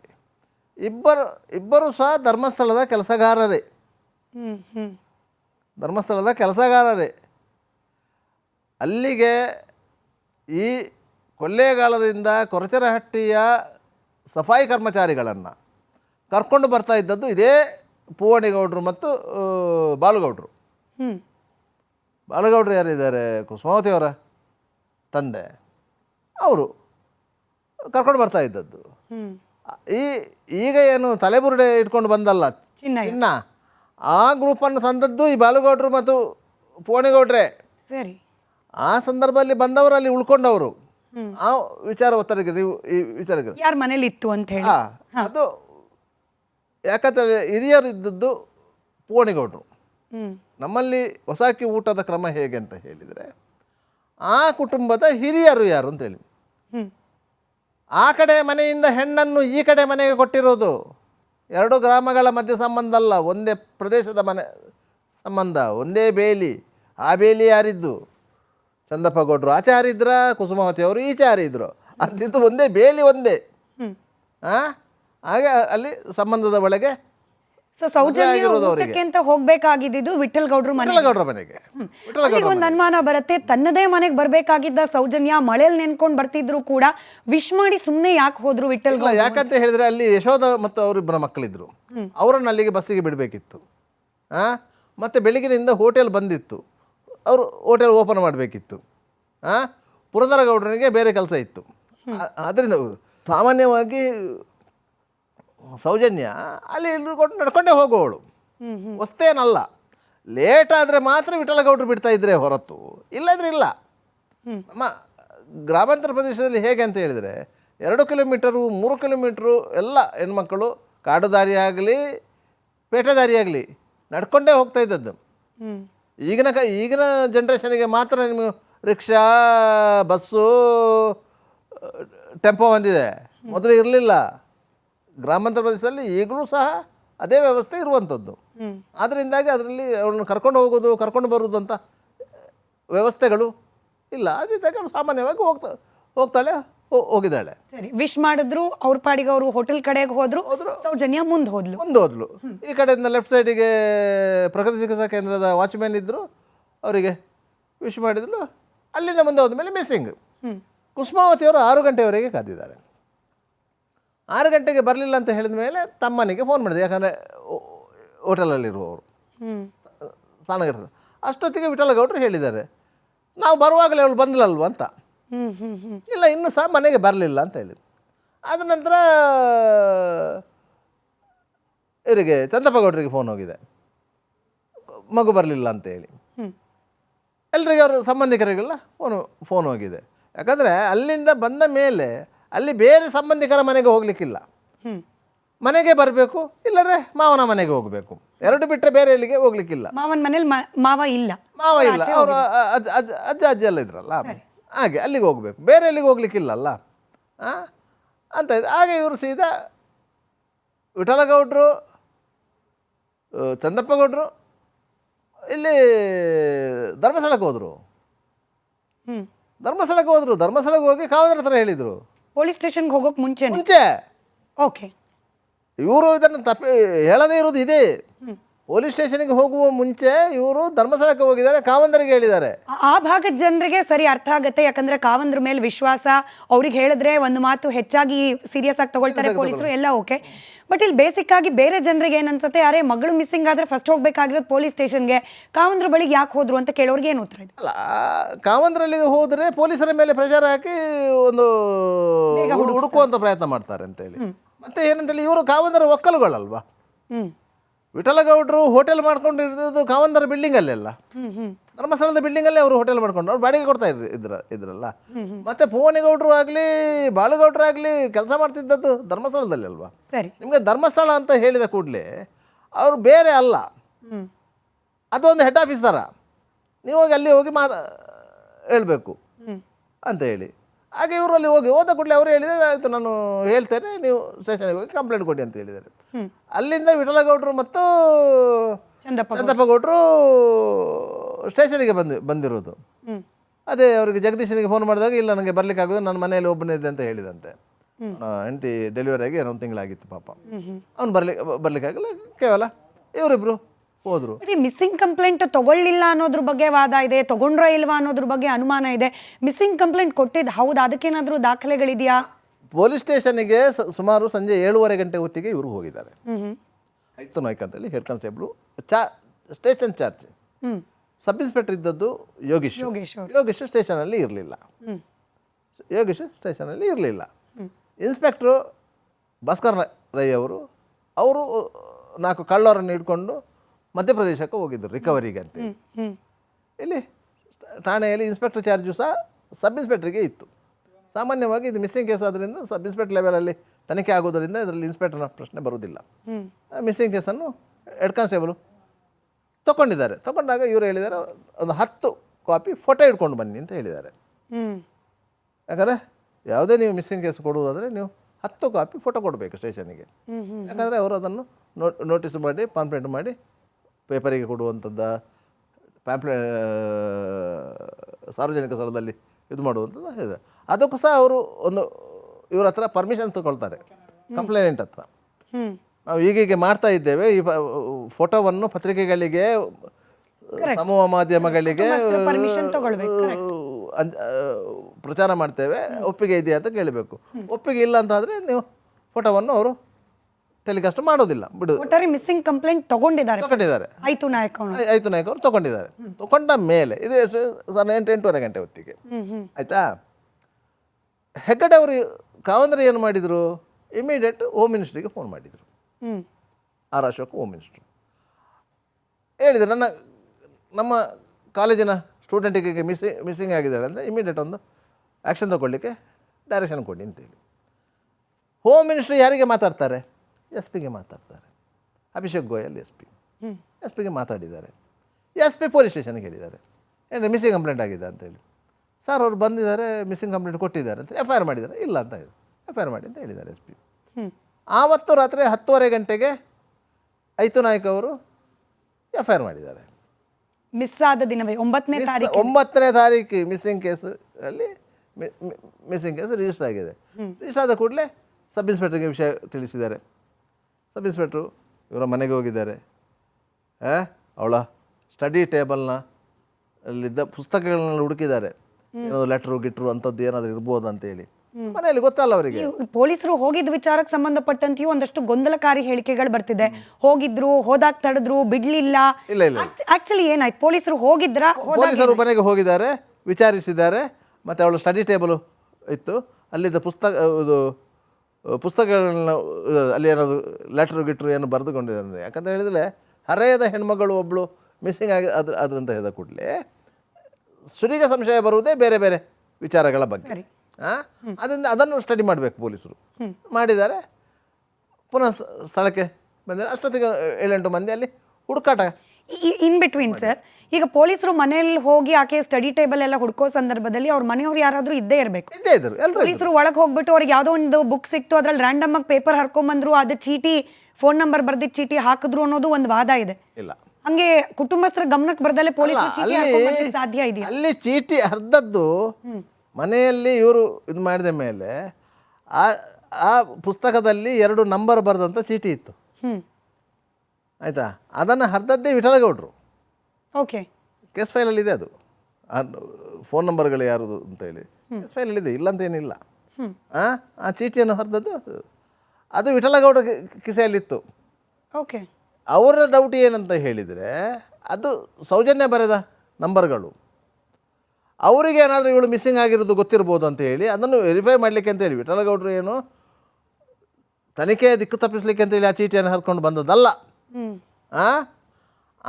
S2: ಇಬ್ಬರು ಇಬ್ಬರು ಸಹ ಧರ್ಮಸ್ಥಳದ ಕೆಲಸಗಾರರೇ. ಧರ್ಮಸ್ಥಳದ ಕೆಲಸಗಾರರೇ. ಅಲ್ಲಿಗೆ ಈ ಕೊಲ್ಲೇಗಾಲದಿಂದ ಕೊರಚರಹಟ್ಟಿಯ ಸಫಾಯಿ ಕರ್ಮಚಾರಿಗಳನ್ನು ಕರ್ಕೊಂಡು ಬರ್ತಾ ಇದ್ದದ್ದು ಇದೇ ಪೂವಣಿಗೌಡರು ಮತ್ತು ಬಾಲುಗೌಡರು. ಬಾಲಗೌಡರು ಯಾರಿದ್ದಾರೆ ಕುಸುಮಾವತಿ ಅವರ ತಂದೆ. ಅವರು ಕರ್ಕೊಂಡು ಬರ್ತಾ ಇದ್ದದ್ದು. ಈ ಈಗ ಏನು ತಲೆಬುರುಡೆ ಇಟ್ಕೊಂಡು ಬಂದಲ್ಲ?
S1: ಚಿನ್ನ.
S2: ಚಿನ್ನ. ಆ ಗ್ರೂಪನ್ನು ತಂದದ್ದು ಈ ಬಾಲುಗೌಡರು ಮತ್ತು ಪೋಣೆಗೌಡ್ರೆ.
S1: ಸರಿ.
S2: ಆ ಸಂದರ್ಭದಲ್ಲಿ ಬಂದವರು ಅಲ್ಲಿ ಉಳ್ಕೊಂಡವರು ಆ ವಿಚಾರ ಒತ್ತಡಕ್ಕೆ ನೀವು ಈ ವಿಚಾರಕ್ಕೆ.
S1: ಯಾರ ಮನೇಲಿ ಇತ್ತು ಅಂತ ಹೇಳಿ.
S2: ಅದು ಯಾಕಂತೇಳಿ ಹಿರಿಯರು ಇದ್ದದ್ದು ಪೂವಣಿಗೌಡರು
S1: ಹ್ಮ್
S2: ನಮ್ಮಲ್ಲಿ ಹೊಸಾಕಿ ಊಟದ ಕ್ರಮ ಹೇಗೆ ಅಂತ ಹೇಳಿದರೆ, ಆ ಕುಟುಂಬದ ಹಿರಿಯರು ಯಾರು ಅಂತ
S1: ಹೇಳಿ.
S2: ಆ ಕಡೆ ಮನೆಯಿಂದ ಹೆಣ್ಣನ್ನು ಈ ಕಡೆ ಮನೆಗೆ ಕೊಟ್ಟಿರೋದು. ಎರಡು ಗ್ರಾಮಗಳ ಮಧ್ಯೆ ಸಂಬಂಧ ಅಲ್ಲ, ಒಂದೇ ಪ್ರದೇಶದ ಮನೆ ಸಂಬಂಧ, ಒಂದೇ ಬೇಲಿ, ಆ ಬೇಲಿ ಯಾರಿದ್ದು? ಚಂದಪ್ಪ ಗೌಡ್ರು ಆಚೆ ಯಾರಿದ್ರ? ಕುಸುಮಾವತಿ ಅವರು ಈಚಾರಿದ್ರು ಅದಿದ್ದು ಒಂದೇ, ಬೇಲಿ ಒಂದೇ. ಹಾಗೆ ಅಲ್ಲಿ ಸಂಬಂಧದ ಒಳಗೆ
S1: ಸೊ ಸೌಜನ್ಯ
S2: ಆಗಿರೋದು ಅವರಿಗೆ.
S1: ಊಟಕ್ಕೆ ಅಂತ ಹೋಗ್ಬೇಕಾಗಿದ್ದು ವಿಠಲ್ ಗೌಡ್ರು ಮನೆ
S2: ವಿಠಲಗೌಡರ ಮನೆಗೆ. ವಿಠಲಗೌಡರ
S1: ಒಂದು ಅನುಮಾನ ಬರುತ್ತೆ. ತನ್ನದೇ ಮನೆಗೆ ಬರ್ಬೇಕಾಗಿದ್ದ ಸೌಜನ್ಯ ಮಳೆಯಲ್ಲಿ ನೆನ್ಕೊಂಡು ಬರ್ತಿದ್ರು ಕೂಡ ವಿಶ್ ಮಾಡಿ ಸುಮ್ಮನೆ ಯಾಕೆ ಹೋದ್ರು ವಿಠಲ್
S2: ಇಲ್ಲ ಯಾಕಂತ ಹೇಳಿದ್ರೆ ಅಲ್ಲಿ ಯಶೋಧ ಮತ್ತು ಅವರಿಬ್ಬರ ಮಕ್ಕಳಿದ್ರು. ಅವರನ್ನು ಅಲ್ಲಿಗೆ ಬಸ್ಸಿಗೆ ಬಿಡಬೇಕಿತ್ತು. ಆ? ಮತ್ತು ಬೆಳಗಿನಿಂದ ಹೋಟೆಲ್ ಬಂದಿತ್ತು. ಅವರು ಹೋಟೆಲ್ ಓಪನ್ ಮಾಡಬೇಕಿತ್ತು. ಆ? ಪುರಂದರ ಗೌಡರಿಗೆ ಬೇರೆ ಕೆಲಸ ಇತ್ತು. ಅದರಿಂದ ಸಾಮಾನ್ಯವಾಗಿ ಸೌಜನ್ಯ, ಅಲ್ಲಿ ಇಳಿದುಕೊಂಡು ನಡ್ಕೊಂಡೇ ಹೋಗುವವಳು. ಹೊಸ್ತೇನಲ್ಲ. ಲೇಟ್ ಆದರೆ ಮಾತ್ರ ವಿಠಲಗೌಡರು ಬಿಡ್ತಾ ಇದ್ರೆ ಹೊರತು, ಇಲ್ಲದ್ರೆ ಇಲ್ಲ. ನಮ್ಮ ಗ್ರಾಮಾಂತರ ಪ್ರದೇಶದಲ್ಲಿ ಹೇಗೆ ಅಂತ ಹೇಳಿದರೆ, ಎರಡು ಕಿಲೋಮೀಟರು, ಮೂರು ಕಿಲೋಮೀಟ್ರು ಎಲ್ಲ ಹೆಣ್ಮಕ್ಕಳು ಕಾಡು ದಾರಿ ಆಗಲಿ ಪೇಟೆ ದಾರಿ ಆಗಲಿ ನಡ್ಕೊಂಡೇ ಹೋಗ್ತಾ ಇದ್ದದ್ದು. ಈಗಿನ ಕ, ಈಗಿನ ಜನ್ರೇಷನಿಗೆ ಮಾತ್ರ ನಿಮಗೆ ರಿಕ್ಷಾ, ಬಸ್ಸು ಟೆಂಪೋ ಬಂದಿದೆ. ಮೊದಲು ಇರಲಿಲ್ಲ. ಗ್ರಾಮಾಂತರ ಪ್ರದೇಶದಲ್ಲಿ ಈಗಲೂ ಸಹ ಅದೇ ವ್ಯವಸ್ಥೆ ಇರುವಂಥದ್ದು.
S1: ಅದರಿಂದಾಗಿ
S2: ಆದ್ದರಿಂದಾಗಿ ಅದರಲ್ಲಿ ಅವ್ರನ್ನ ಕರ್ಕೊಂಡು ಹೋಗೋದು ಕರ್ಕೊಂಡು ಬರೋದು ಅಂತ ವ್ಯವಸ್ಥೆಗಳು ಇಲ್ಲ. ಅದರಿಂದಾಗಿ ಅವ್ರು ಸಾಮಾನ್ಯವಾಗಿ ಹೋಗ್ತಾ ಹೋಗ್ತಾಳೆ ಹೋಗಿದ್ದಾಳೆ.
S1: ಸರಿ ವಿಶ್ ಮಾಡಿದ್ರು ಅವ್ರ ಪಾಡಿಗೆ ಅವರು ಹೋಟೆಲ್ ಕಡೆಗೆ ಹೋದ್ರು ಸೌಜನ್ಯ ಮುಂದೆ ಹೋದ್ಲು.
S2: ಮುಂದೆ ಹೋದ್ಲು. ಈ ಕಡೆಯಿಂದ ಲೆಫ್ಟ್ ಸೈಡಿಗೆ ಪ್ರಗತಿ ಚಿಕಿತ್ಸಾ ಕೇಂದ್ರದ ವಾಚ್ಮ್ಯಾನ್ ಇದ್ದರು ಅವರಿಗೆ ವಿಶ್ ಮಾಡಿದ್ರು ಅಲ್ಲಿಂದ ಮುಂದೆ ಹೋದ್ಮೇಲೆ ಮಿಸ್ಸಿಂಗ್
S1: ಕುಸುಮಾವತಿ
S2: ಕುಸುಮಾವತಿಯವರು ಆರು ಗಂಟೆವರೆಗೆ ಕಾದಿದ್ದಾರೆ. ಆರು ಗಂಟೆಗೆ ಬರಲಿಲ್ಲ ಅಂತ ಹೇಳಿದ ಮೇಲೆ ತಮ್ಮನಿಗೆ ಫೋನ್ ಮಾಡಿದೆ. ಯಾಕಂದರೆ ಹೋಟೆಲಲ್ಲಿರುವವರು.
S1: ಹ್ಮ್.
S2: ಸ್ನಾನಗಟ್ಟದ ಅಷ್ಟೊತ್ತಿಗೆ ವಿಠಲಗೌಡರು ಹೇಳಿದ್ದಾರೆ. ನಾವು ಬರುವಾಗಲೇ ಅವಳು ಬಂದಲಲ್ವ ಅಂತ. ಇಲ್ಲ ಇನ್ನೂ ಸಹ ಮನೆಗೆ ಬರಲಿಲ್ಲ ಅಂತ ಹೇಳಿದ್ರು. ಆದ ನಂತರ ಇವರಿಗೆ ಚಂದಪ್ಪ ಗೌಡರಿಗೆ ಫೋನ್ ಹೋಗಿದೆ. ಮಗು ಬರಲಿಲ್ಲ ಅಂತೇಳಿ ಎಲ್ರಿಗೆ ಅವರು ಸಂಬಂಧಿಕರಿಗೆಲ್ಲ ಫೋನು ಫೋನ್ ಹೋಗಿದೆ. ಯಾಕಂದರೆ ಅಲ್ಲಿಂದ ಬಂದ ಮೇಲೆ ಅಲ್ಲಿ ಬೇರೆ ಸಂಬಂಧಿಕರ ಮನೆಗೆ ಹೋಗಲಿಕ್ಕಿಲ್ಲ. ಮನೆಗೆ ಬರಬೇಕು ಇಲ್ಲದ್ರೆ ಮಾವನ ಮನೆಗೆ ಹೋಗಬೇಕು. ಎರಡು ಬಿಟ್ಟರೆ ಬೇರೆ ಎಲ್ಲಿಗೆ ಹೋಗ್ಲಿಕ್ಕಿಲ್ಲ.
S1: ಮಾವನ ಮನೇಲಿ ಮಾವ ಇಲ್ಲ.
S2: ಮಾವ ಇಲ್ಲ ಅವರು ಅಜ್ಜ ಅಜ್ಜ ಎಲ್ಲ ಇದ್ರಲ್ಲ. ಹಾಗೆ ಅಲ್ಲಿಗೆ ಹೋಗಬೇಕು. ಬೇರೆ ಎಲ್ಲಿಗೆ ಹೋಗ್ಲಿಕ್ಕಿಲ್ಲಲ್ಲ? ಅಂತ ಇದೆ. ಹಾಗೆ ಇವರು ಸೀದಾ ವಿಠಲಗೌಡರು ಚಂದಪ್ಪಗೌಡರು ಚಂದಪ್ಪ ಗೌಡರು ಇಲ್ಲಿ ಧರ್ಮಸ್ಥಳಕ್ಕೆ ಹೋದರು. ಧರ್ಮಸ್ಥಳಕ್ಕೆ ಹೋದರು. ಧರ್ಮಸ್ಥಳಕ್ಕೆ ಹೋಗಿ ಕಾವದ್ರ ಹತ್ರ ಹೇಳಿದರು.
S1: ಪೊಲೀಸ್ ಸ್ಟೇಷನ್ಗೆ ಹೋಗೋಕೆ ಮುಂಚೆ
S2: ಮುಂಚೆ?
S1: ಓಕೆ.
S2: ಇವರು ಇದನ್ನು ತಪ್ಪಿ ಹೇಳದೇ ಇರೋದು ಇದೆ. ಪೊಲೀಸ್ ಸ್ಟೇಷನ್ಗೆ ಹೋಗುವ ಮುಂಚೆ ಇವರು ಧರ್ಮಸ್ಥಳಕ್ಕೆ ಹೋಗಿದ್ದಾರೆ ಕಾವಂದರಿಗೆ ಹೇಳಿದ್ದಾರೆ.
S1: ಆ- ಭಾಗದ ಜನರಿಗೆ ಸರಿ ಅರ್ಥ ಆಗುತ್ತೆ ಯಾಕಂದ್ರೆ ಕಾವಂದ್ರ ಮೇಲೆ ವಿಶ್ವಾಸ. ಅವ್ರಿಗೆ ಹೇಳಿದ್ರೆ ಒಂದು ಮಾತು ಹೆಚ್ಚಾಗಿ ಸೀರಿಯಸ್ ಆಗಿ ತಗೊಳ್ತಾರೆ ಪೊಲೀಸರು ಎಲ್ಲ ಓಕೆ. ಬಟ್ ಇಲ್ಲಿ ಬೇಸಿಕ್ ಆಗಿ ಬೇರೆ ಜನರಿಗೆ ಏನ್ ಅನ್ಸುತ್ತೆ ಯಾರೇ ಮಗಳು ಮಿಸ್ಸಿಂಗ್ ಆದ್ರೆ ಫಸ್ಟ್ ಹೋಗ್ಬೇಕಾಗಿರೋದು ಪೊಲೀಸ್ ಸ್ಟೇಷನ್ಗೆ. ಕಾವಂದ್ರ ಬಳಿಗೆ ಯಾಕೆ ಹೋದ್ರು ಅಂತ ಕೇಳೋರ್ಗೆ ಏನು ಉತ್ತರ ಇದೆ?
S2: ಅಲ್ಲ ಕಾವಂದ್ರಲ್ಲಿ ಹೋದರೆ ಪೊಲೀಸರ ಮೇಲೆ ಪ್ರೆಷರ್ ಹಾಕಿ ಒಂದು ಹುಡುಕುವಂತ ಪ್ರಯತ್ನ ಮಾಡ್ತಾರೆ ಅಂತೇಳಿ. ಮತ್ತೆ ಏನಂತೇಳಿ ಇವರು ಕಾವಂದರ ಒಕ್ಕಲುಗಳಲ್ವಾ?
S1: ಹ್ಮ್.
S2: ವಿಠಲಗೌಡರು ಹೋಟೆಲ್ ಮಾಡ್ಕೊಂಡು ಇರೋದು ಕಾವಂದರ ಬಿಲ್ಡಿಂಗಲ್ಲೆಲ್ಲ ಧರ್ಮಸ್ಥಳದ ಬಿಲ್ಡಿಂಗಲ್ಲೇ ಅವರು ಹೋಟೆಲ್ ಮಾಡ್ಕೊಂಡು ಅವ್ರು ಬಾಡಿಗೆ ಕೊಡ್ತಾ ಇದ್ರು ಇದ್ರ ಇದ್ರಲ್ಲ. ಮತ್ತೆ ಗೌಡ್ರು ಆಗಲಿ ಬಾಳುಗೌಡರು ಆಗಲಿ ಕೆಲಸ ಮಾಡ್ತಿದ್ದದ್ದು ಧರ್ಮಸ್ಥಳದಲ್ಲಿ ಅಲ್ವಾ?
S1: ಸರಿ.
S2: ನಿಮಗೆ ಧರ್ಮಸ್ಥಳ ಅಂತ ಹೇಳಿದ ಕೂಡಲೇ ಅವರು ಬೇರೆ ಅಲ್ಲ.
S1: ಅದು
S2: ಅದೊಂದು ಹೆಡ್ ಆಫೀಸ್ ಥರ ನೀವು ಹೋಗಿ ಅಲ್ಲಿ ಹೋಗಿ ಮಾತಾ ಹೇಳಬೇಕು ಅಂತ ಹೇಳಿ. ಹಾಗೆ ಇವರಲ್ಲಿ ಹೋಗಿ ಹೋದ ಕೂಡಲೇ ಅವರು ಹೇಳಿದರೆ ಆಯಿತು ನಾನು ಹೇಳ್ತೇನೆ ನೀವು ಸ್ಟೇಷನ್ಗೆ ಹೋಗಿ ಕಂಪ್ಲೇಂಟ್ ಕೊಡಿ ಅಂತ ಹೇಳಿದ್ದಾರೆ. ಅಲ್ಲಿಂದ ವಿಠಲಗೌಡರು ಮತ್ತು
S1: ಚಂದಪ್ಪ
S2: ಗೌಡರು. ಸ್ಟೇಷನಿಗೆ ಬಂದು ಬಂದಿರೋದು. ಅದೇ ಅವರಿಗೆ ಜಗದೀಶನಿಗೆ ಫೋನ್ ಮಾಡಿದಾಗ ಇಲ್ಲ ನನಗೆ ಬರ್ಲಿಕ್ಕೆ ಆಗೋದು ನನ್ನ ಮನೆಯಲ್ಲಿ ಒಬ್ಬನೇ ಇದೆ ಅಂತ ಹೇಳಿದಂತೆ. ಹೆಂಡತಿ ಡೆಲಿವರಿ ಆಗಿ ಎರಡು ಒಂದು ತಿಂಗಳಾಗಿತ್ತು ಪಾಪ. ಅವ್ನು ಬರ್ಲಿಕ್ಕೆ ಆಗಲ್ಲ ಕೇವಲ ಇವರಿಬ್ರು. ಹೋದರು.
S1: ಮಿಸ್ಸಿಂಗ್ ಕಂಪ್ಲೇಂಟ್ ತಗೊಳ್ಳಿಲ್ಲ ಅನ್ನೋದ್ರ ಬಗ್ಗೆ ವಾದ ಇದೆ ತಗೊಂಡ್ರ ಇಲ್ವಾ ಅನ್ನೋದ್ರ ಬಗ್ಗೆ ಅನುಮಾನ ಇದೆ. ಮಿಸ್ಸಿಂಗ್ ಕಂಪ್ಲೇಂಟ್ ಕೊಟ್ಟಿದ್ದು ಹೌದು ಅದಕ್ಕೇನಾದ್ರೂ ದಾಖಲೆಗಳಿದೆಯಾ?
S2: ಪೊಲೀಸ್ ಸ್ಟೇಷನ್ಗೆ ಸುಮಾರು ಸಂಜೆ ಏಳುವರೆ ಗಂಟೆ ಹೊತ್ತಿಗೆ ಇವರು ಹೋಗಿದ್ದಾರೆ. ಆಯ್ತು ನಾಯ್ಕ ಅಂತೇಳಿ ಹೆಡ್ ಕಾನ್ಸ್ಟೇಬಲ್ ಚಾ ಸ್ಟೇಷನ್ ಚಾರ್ಜ್. ಸಬ್ ಇನ್ಸ್ಪೆಕ್ಟರ್ ಇದ್ದದ್ದು ಯೋಗೀಶ್.
S1: ಯೋಗೇಶ್
S2: ಸ್ಟೇಷನಲ್ಲಿ ಇರಲಿಲ್ಲ. ಯೋಗೀಶ್ ಸ್ಟೇಷನಲ್ಲಿ ಇರಲಿಲ್ಲ. ಇನ್ಸ್ಪೆಕ್ಟ್ರು ಭಾಸ್ಕರ್ ರೈ ಅವರು ಅವರು ನಾಲ್ಕು ಕಳ್ಳರನ್ನು ಹಿಡ್ಕೊಂಡು ಮಧ್ಯಪ್ರದೇಶಕ್ಕೆ ಹೋಗಿದ್ದರು ರಿಕವರಿಗೆ ಅಂತ ಇಲ್ಲಿ ಠಾಣೆಯಲ್ಲಿ ಇನ್ಸ್ಪೆಕ್ಟರ್ ಚಾರ್ಜು ಸಹ ಸಬ್ ಇನ್ಸ್ಪೆಕ್ಟ್ರಿಗೆ ಇತ್ತು. ಸಾಮಾನ್ಯವಾಗಿ ಇದು ಮಿಸ್ಸಿಂಗ್ ಕೇಸ್ ಆದ್ದರಿಂದ ಸಬ್ ಇನ್ಸ್ಪೆಕ್ಟರ್ ಲೆವೆಲಲ್ಲಿ ತನಿಖೆ ಆಗೋದರಿಂದ ಇದರಲ್ಲಿ ಇನ್ಸ್ಪೆಕ್ಟರ್ನ ಪ್ರಶ್ನೆ ಬರುವುದಿಲ್ಲ. ಮಿಸ್ಸಿಂಗ್ ಕೇಸನ್ನು ಹೆಡ್ ಕಾನ್ಸ್ಟೇಬಲು ತೊಗೊಂಡಿದ್ದಾರೆ ತೊಗೊಂಡಾಗ ಇವರು ಹೇಳಿದ್ದಾರೆ ಒಂದು ಹತ್ತು ಕಾಪಿ ಫೋಟೋ ಇಟ್ಕೊಂಡು ಬನ್ನಿ ಅಂತ ಹೇಳಿದ್ದಾರೆ. ಯಾಕಂದರೆ ಯಾವುದೇ ನೀವು ಮಿಸ್ಸಿಂಗ್ ಕೇಸ್ ಕೊಡುವುದಾದರೆ ನೀವು ಹತ್ತು ಕಾಪಿ ಫೋಟೋ ಕೊಡಬೇಕು ಸ್ಟೇಷನಿಗೆ. ಯಾಕಂದರೆ ಅವರು ಅದನ್ನು ನೋಟ್ ನೋಟಿಸ್ ಮಾಡಿ ಪಾನ್ಪ್ರಿಂಟ್ ಮಾಡಿ ಪೇಪರಿಗೆ ಕೊಡುವಂಥದ್ದು ಪ್ಯಾಂಪ್ಲೆ ಸಾರ್ವಜನಿಕ ಸ್ಥಳದಲ್ಲಿ ಇದು ಮಾಡುವಂಥದ್ದು ಹೇಳಿದೆ ಅದಕ್ಕೂ ಸಹ ಅವರು ಒಂದು ಇವ್ರ ಹತ್ರ ಪರ್ಮಿಷನ್ ತಗೊಳ್ತಾರೆ. ಕಂಪ್ಲೇಂಟ್ ಹತ್ರ. ನಾವು ಈಗೀಗೆ ಮಾಡ್ತಾ ಇದ್ದೇವೆ. ಈ ಫೋಟೋವನ್ನು ಪತ್ರಿಕೆಗಳಿಗೆ ಸಮೂಹ ಮಾಧ್ಯಮಗಳಿಗೆ ಪ್ರಚಾರ ಮಾಡ್ತೇವೆ. ಒಪ್ಪಿಗೆ ಇದೆಯಾ ಅಂತ ಕೇಳಬೇಕು. ಒಪ್ಪಿಗೆ ಇಲ್ಲ ಅಂತ ಆದರೆ ನೀವು ಫೋಟೋವನ್ನು ಅವರು ಟೆಲಿಕಾಸ್ಟ್ ಮಾಡೋದಿಲ್ಲ. ಬಿಡು.
S1: ಒಟ್ಟಾರೆ ಮಿಸ್ಸಿಂಗ್ ಕಂಪ್ಲೇಂಟ್ ತಗೊಂಡಿದ್ದಾರೆ.
S2: ತಗೊಂಡಿದ್ದಾರೆ.
S1: ಆಯ್ತು ನಾಯಕ
S2: ಆಯ್- ಆಯ್ತು ನಾಯಕ್ ಅವರು ತಗೊಂಡಿದ್ದಾರೆ. ತಗೊಂಡ ಮೇಲೆ ಇದು ಸರ್ ಎಂಟು ಎಂಟೂವರೆ ಗಂಟೆ ಹೊತ್ತಿಗೆ. ಆಯ್ತಾ? ಹೆಗ್ಗಡೆ ಅವರು ಕಾವಂದ್ರೆ ಏನು ಮಾಡಿದರು? ಇಮಿಡಿಯೇಟ್ ಹೋಮ್ ಮಿನಿಸ್ಟ್ರಿಗೆ ಫೋನ್ ಮಾಡಿದರು. ಆರ್ ಅಶೋಕ್ ಹೋಮ್ ಮಿನಿಸ್ಟ್ರು ಹೇಳಿದರು ನನ್ನ ನಮ್ಮ ಕಾಲೇಜಿನ ಸ್ಟೂಡೆಂಟಿಗೆ ಮಿಸ್ಸಿ ಮಿಸ್ಸಿಂಗ್ ಆಗಿದ್ದಾಳೆ ಅಂದರೆ ಇಮಿಡಿಯೇಟ್ ಒಂದು ಆ್ಯಕ್ಷನ್ ತಗೊಳ್ಳಿಕ್ಕೆ ಡೈರೆಕ್ಷನ್ ಕೊಡಿ ಅಂತೇಳಿ. ಹೋಮ್ ಮಿನಿಸ್ಟ್ರಿ ಯಾರಿಗೆ ಮಾತಾಡ್ತಾರೆ? ಎಸ್ ಪಿಗೆ ಮಾತಾಡ್ತಾರೆ. Abhishek Goyal S P. S ಪಿಗೆ ಮಾತಾಡಿದ್ದಾರೆ. ಎಸ್ ಪಿ ಪೊಲೀಸ್ ಸ್ಟೇಷನ್ಗೆ ಹೇಳಿದ್ದಾರೆ. ಏನು ಮಿಸ್ಸಿಂಗ್ ಕಂಪ್ಲೇಂಟ್ ಆಗಿದೆ ಅಂತೇಳಿ ಸರ್ ಅವ್ರು ಬಂದಿದ್ದಾರೆ ಮಿಸ್ಸಿಂಗ್ ಕಂಪ್ಲೇಂಟ್ ಕೊಟ್ಟಿದ್ದಾರೆ ಅಂತ ಎಫ್ ಐ ಆರ್ ಮಾಡಿದ್ದಾರೆ. ಇಲ್ಲ ಅಂತ ಹೇಳಿದ್ರು. ಎಫ್ ಐ ಆರ್ ಮಾಡಿ ಅಂತ ಹೇಳಿದ್ದಾರೆ ಎಸ್ ಪಿ. ಆವತ್ತು ರಾತ್ರಿ ಹತ್ತುವರೆ ಗಂಟೆಗೆ ಐತು ನಾಯ್ಕ ಅವರು ಎಫ್ ಐ ಆರ್ ಮಾಡಿದ್ದಾರೆ.
S1: ಮಿಸ್ ಆದ ದಿನವೇ ಒಂಬತ್ತನೇ ತಾರೀಕು
S2: ಒಂಬತ್ತನೇ ತಾರೀಕು ಮಿಸ್ಸಿಂಗ್ ಕೇಸ್ ಅಲ್ಲಿ ಮಿಸ್ಸಿಂಗ್ ಕೇಸ್ ರಿಜಿಸ್ಟರ್ ಆಗಿದೆ. ರಿಜಿಸ್ಟರ್ ಆದ ಕೂಡಲೇ ಸಬ್ ಇನ್ಸ್ಪೆಕ್ಟರ್ಗೆ ವಿಷಯ ತಿಳಿಸಿದ್ದಾರೆ. ಸಬ್ ಇನ್ಸ್ಪೆಕ್ಟ್ರು ಇವರ ಮನೆಗೆ ಹೋಗಿದ್ದಾರೆ. ಏ ಅವಳ ಸ್ಟಡಿ ಟೇಬಲ್ನ ಅಲ್ಲಿದ್ದ ಪುಸ್ತಕಗಳನ್ನ ಹುಡುಕಿದ್ದಾರೆ. ಏನಾದ್ರು ಲೆಟ್ರು ಗಿಟ್ರು ಅಂಥದ್ದು ಏನಾದರೂ ಇರ್ಬೋದು ಅಂತೇಳಿ ಮನೆಯಲ್ಲಿ ಗೊತ್ತಲ್ಲ ಅವರಿಗೆ.
S1: ಪೊಲೀಸರು ಹೋಗಿದ್ದ ವಿಚಾರಕ್ಕೆ ಸಂಬಂಧಪಟ್ಟಂತೆಯೂ ಒಂದಷ್ಟು ಗೊಂದಲಕಾರಿ ಹೇಳಿಕೆಗಳು ಬರ್ತಿದೆ. ಹೋಗಿದ್ರು ಹೋದಾಗ ತಡೆದ್ರು ಬಿಡ್ಲಿಲ್ಲ.
S2: ಇಲ್ಲ ಇಲ್ಲ.
S1: ಆಕ್ಚುಲಿ ಏನಾಯ್ತು? ಪೊಲೀಸರು ಹೋಗಿದ್ರ
S2: ಪೊಲೀಸರು ಮನೆಗೆ ಹೋಗಿದ್ದಾರೆ ವಿಚಾರಿಸಿದ್ದಾರೆ ಮತ್ತೆ ಅವಳು ಸ್ಟಡಿ ಟೇಬಲ್ ಇತ್ತು. ಅಲ್ಲಿದ್ದ ಪುಸ್ತಕ ಇದು ಪುಸ್ತಕಗಳನ್ನ ಅಲ್ಲಿ ಏನಾದರೂ ಲೆಟ್ರ್ ಗಿಟ್ರು ಏನು ಬರೆದುಕೊಂಡಿದ್ದಾರೆ ಯಾಕಂತ ಹೇಳಿದರೆ ಹರೆಯದ ಹೆಣ್ಮಗಳು ಒಬ್ಬಳು ಮಿಸ್ಸಿಂಗ್ ಆಗಿ ಅದ್ರ ಅದ್ರಂತ ಹೇಳಿದ ಕೂಡಲೇ ಸುರಿಗ ಸಂಶಯ ಬರುವುದೇ ಬೇರೆ ಬೇರೆ ವಿಚಾರಗಳ ಬಗ್ಗೆ.
S1: ಹಾಂ
S2: ಆ? ಅದರಿಂದ ಅದನ್ನು ಸ್ಟಡಿ ಮಾಡಬೇಕು ಪೊಲೀಸರು. ಮಾಡಿದ್ದಾರೆ. ಪುನಃ ಸ್ಥಳಕ್ಕೆ ಬಂದರೆ ಅಷ್ಟೊತ್ತಿಗೆ ಏಳೆಂಟು ಮಂದಿ ಅಲ್ಲಿ ಹುಡುಕಾಟ
S1: ಇನ್ ಬಿಟ್ವೀನ್ ಸರ್ ಈಗ ಪೊಲೀಸರು ಮನೆಯಲ್ಲಿ ಹೋಗಿ ಆಕೆ ಸ್ಟಡಿ ಟೇಬಲ್ ಎಲ್ಲ ಹುಡ್ಕೋ ಸಂದರ್ಭದಲ್ಲಿ ಅವ್ರ ಮನೆಯವ್ರು ಯಾರಾದ್ರೂ ಇದ್ದೇ ಇರಬೇಕು.
S2: ಇದ್ದೇ ಇದ್ರು ಎಲ್ಲರೂ
S1: ಪೊಲೀಸರು ಒಳಗೆ ಹೋಗ್ಬಿಟ್ಟು ಅವ್ರಿಗೆ ಯಾವುದೋ ಒಂದು ಬುಕ್ ಸಿಕ್ತು ಅದ್ರಲ್ಲಿ ರ್ಯಾಂಡಮ್ ಆಗಿ ಪೇಪರ್ ಹರ್ಕೊಂಬಂದ್ರು ಅದು ಚೀಟಿ ಫೋನ್ ನಂಬರ್ ಬರ್ದಿದ್ ಚೀಟಿ ಹಾಕಿದ್ರು ಅನ್ನೋದು ಒಂದು ವಾದ ಇದೆ.
S2: ಇಲ್ಲ.
S1: ಹಂಗೆ ಕುಟುಂಬಸ್ಥರ ಗಮನಕ್ಕೆ ಬರ್ದಲ್ಲೇ ಪೊಲೀಸರು ಚೀಟಿ ಹಾಕೊಂಡ್ಬರ್ಲಿಕ್ಕೆ ಸಾಧ್ಯ ಇದೆಯಾ?
S2: ಅಲ್ಲಿ ಚೀಟಿ ಅರ್ಧದ್ದು ಮನೆಯಲ್ಲಿ ಇವರು ಇದು ಮಾಡಿದ ಮೇಲೆ ಆ ಆ ಪುಸ್ತಕದಲ್ಲಿ ಎರಡು ನಂಬರ್ ಬರೆದಂಥ ಚೀಟಿ ಇತ್ತು.
S1: ಹ್ಮ್.
S2: ಆಯಿತಾ? ಅದನ್ನು ಅರ್ಧದ್ದೇ ವಿಠಲಗೌಡರು.
S1: ಓಕೆ
S2: ಕೇಸ್ ಫೈಲಲ್ಲಿದೆ ಅದು. ಆ ಫೋನ್ ನಂಬರ್ಗಳು ಯಾರದು ಅಂತೇಳಿ ಕೇಸ್ ಫೈಲಲ್ಲಿದೆ ಇಲ್ಲ ಅಂತ ಏನಿಲ್ಲ. ಆ ಆ ಚೀಟಿಯನ್ನು ಹೊರದದ್ದು ಅದು. ವಿಠಲಗೌಡ ಕಿಸೆಯಲ್ಲಿತ್ತು.
S1: ಓಕೆ
S2: ಅವರ ಡೌಟ್ ಏನಂತ ಹೇಳಿದರೆ ಅದು ಸೌಜನ್ಯ ಬರೆದ ನಂಬರ್ಗಳು ಅವರಿಗೆ ಏನಾದರೂ ಇವಳು ಮಿಸ್ಸಿಂಗ್ ಆಗಿರೋದು ಗೊತ್ತಿರ್ಬೋದು ಅಂತ ಹೇಳಿ ಅದನ್ನು ವೆರಿಫೈ ಮಾಡಲಿಕ್ಕೆ ಅಂತ ಹೇಳಿ ವಿಠಲಗೌಡರು ಏನು ತನಿಖೆ ದಿಕ್ಕು ತಪ್ಪಿಸ್ಲಿಕ್ಕೆ ಅಂತೇಳಿ ಆ ಚೀಟಿಯನ್ನು ಹರ್ಕೊಂಡು ಬಂದದ್ದಲ್ಲ.
S1: ಹ್ಮ್.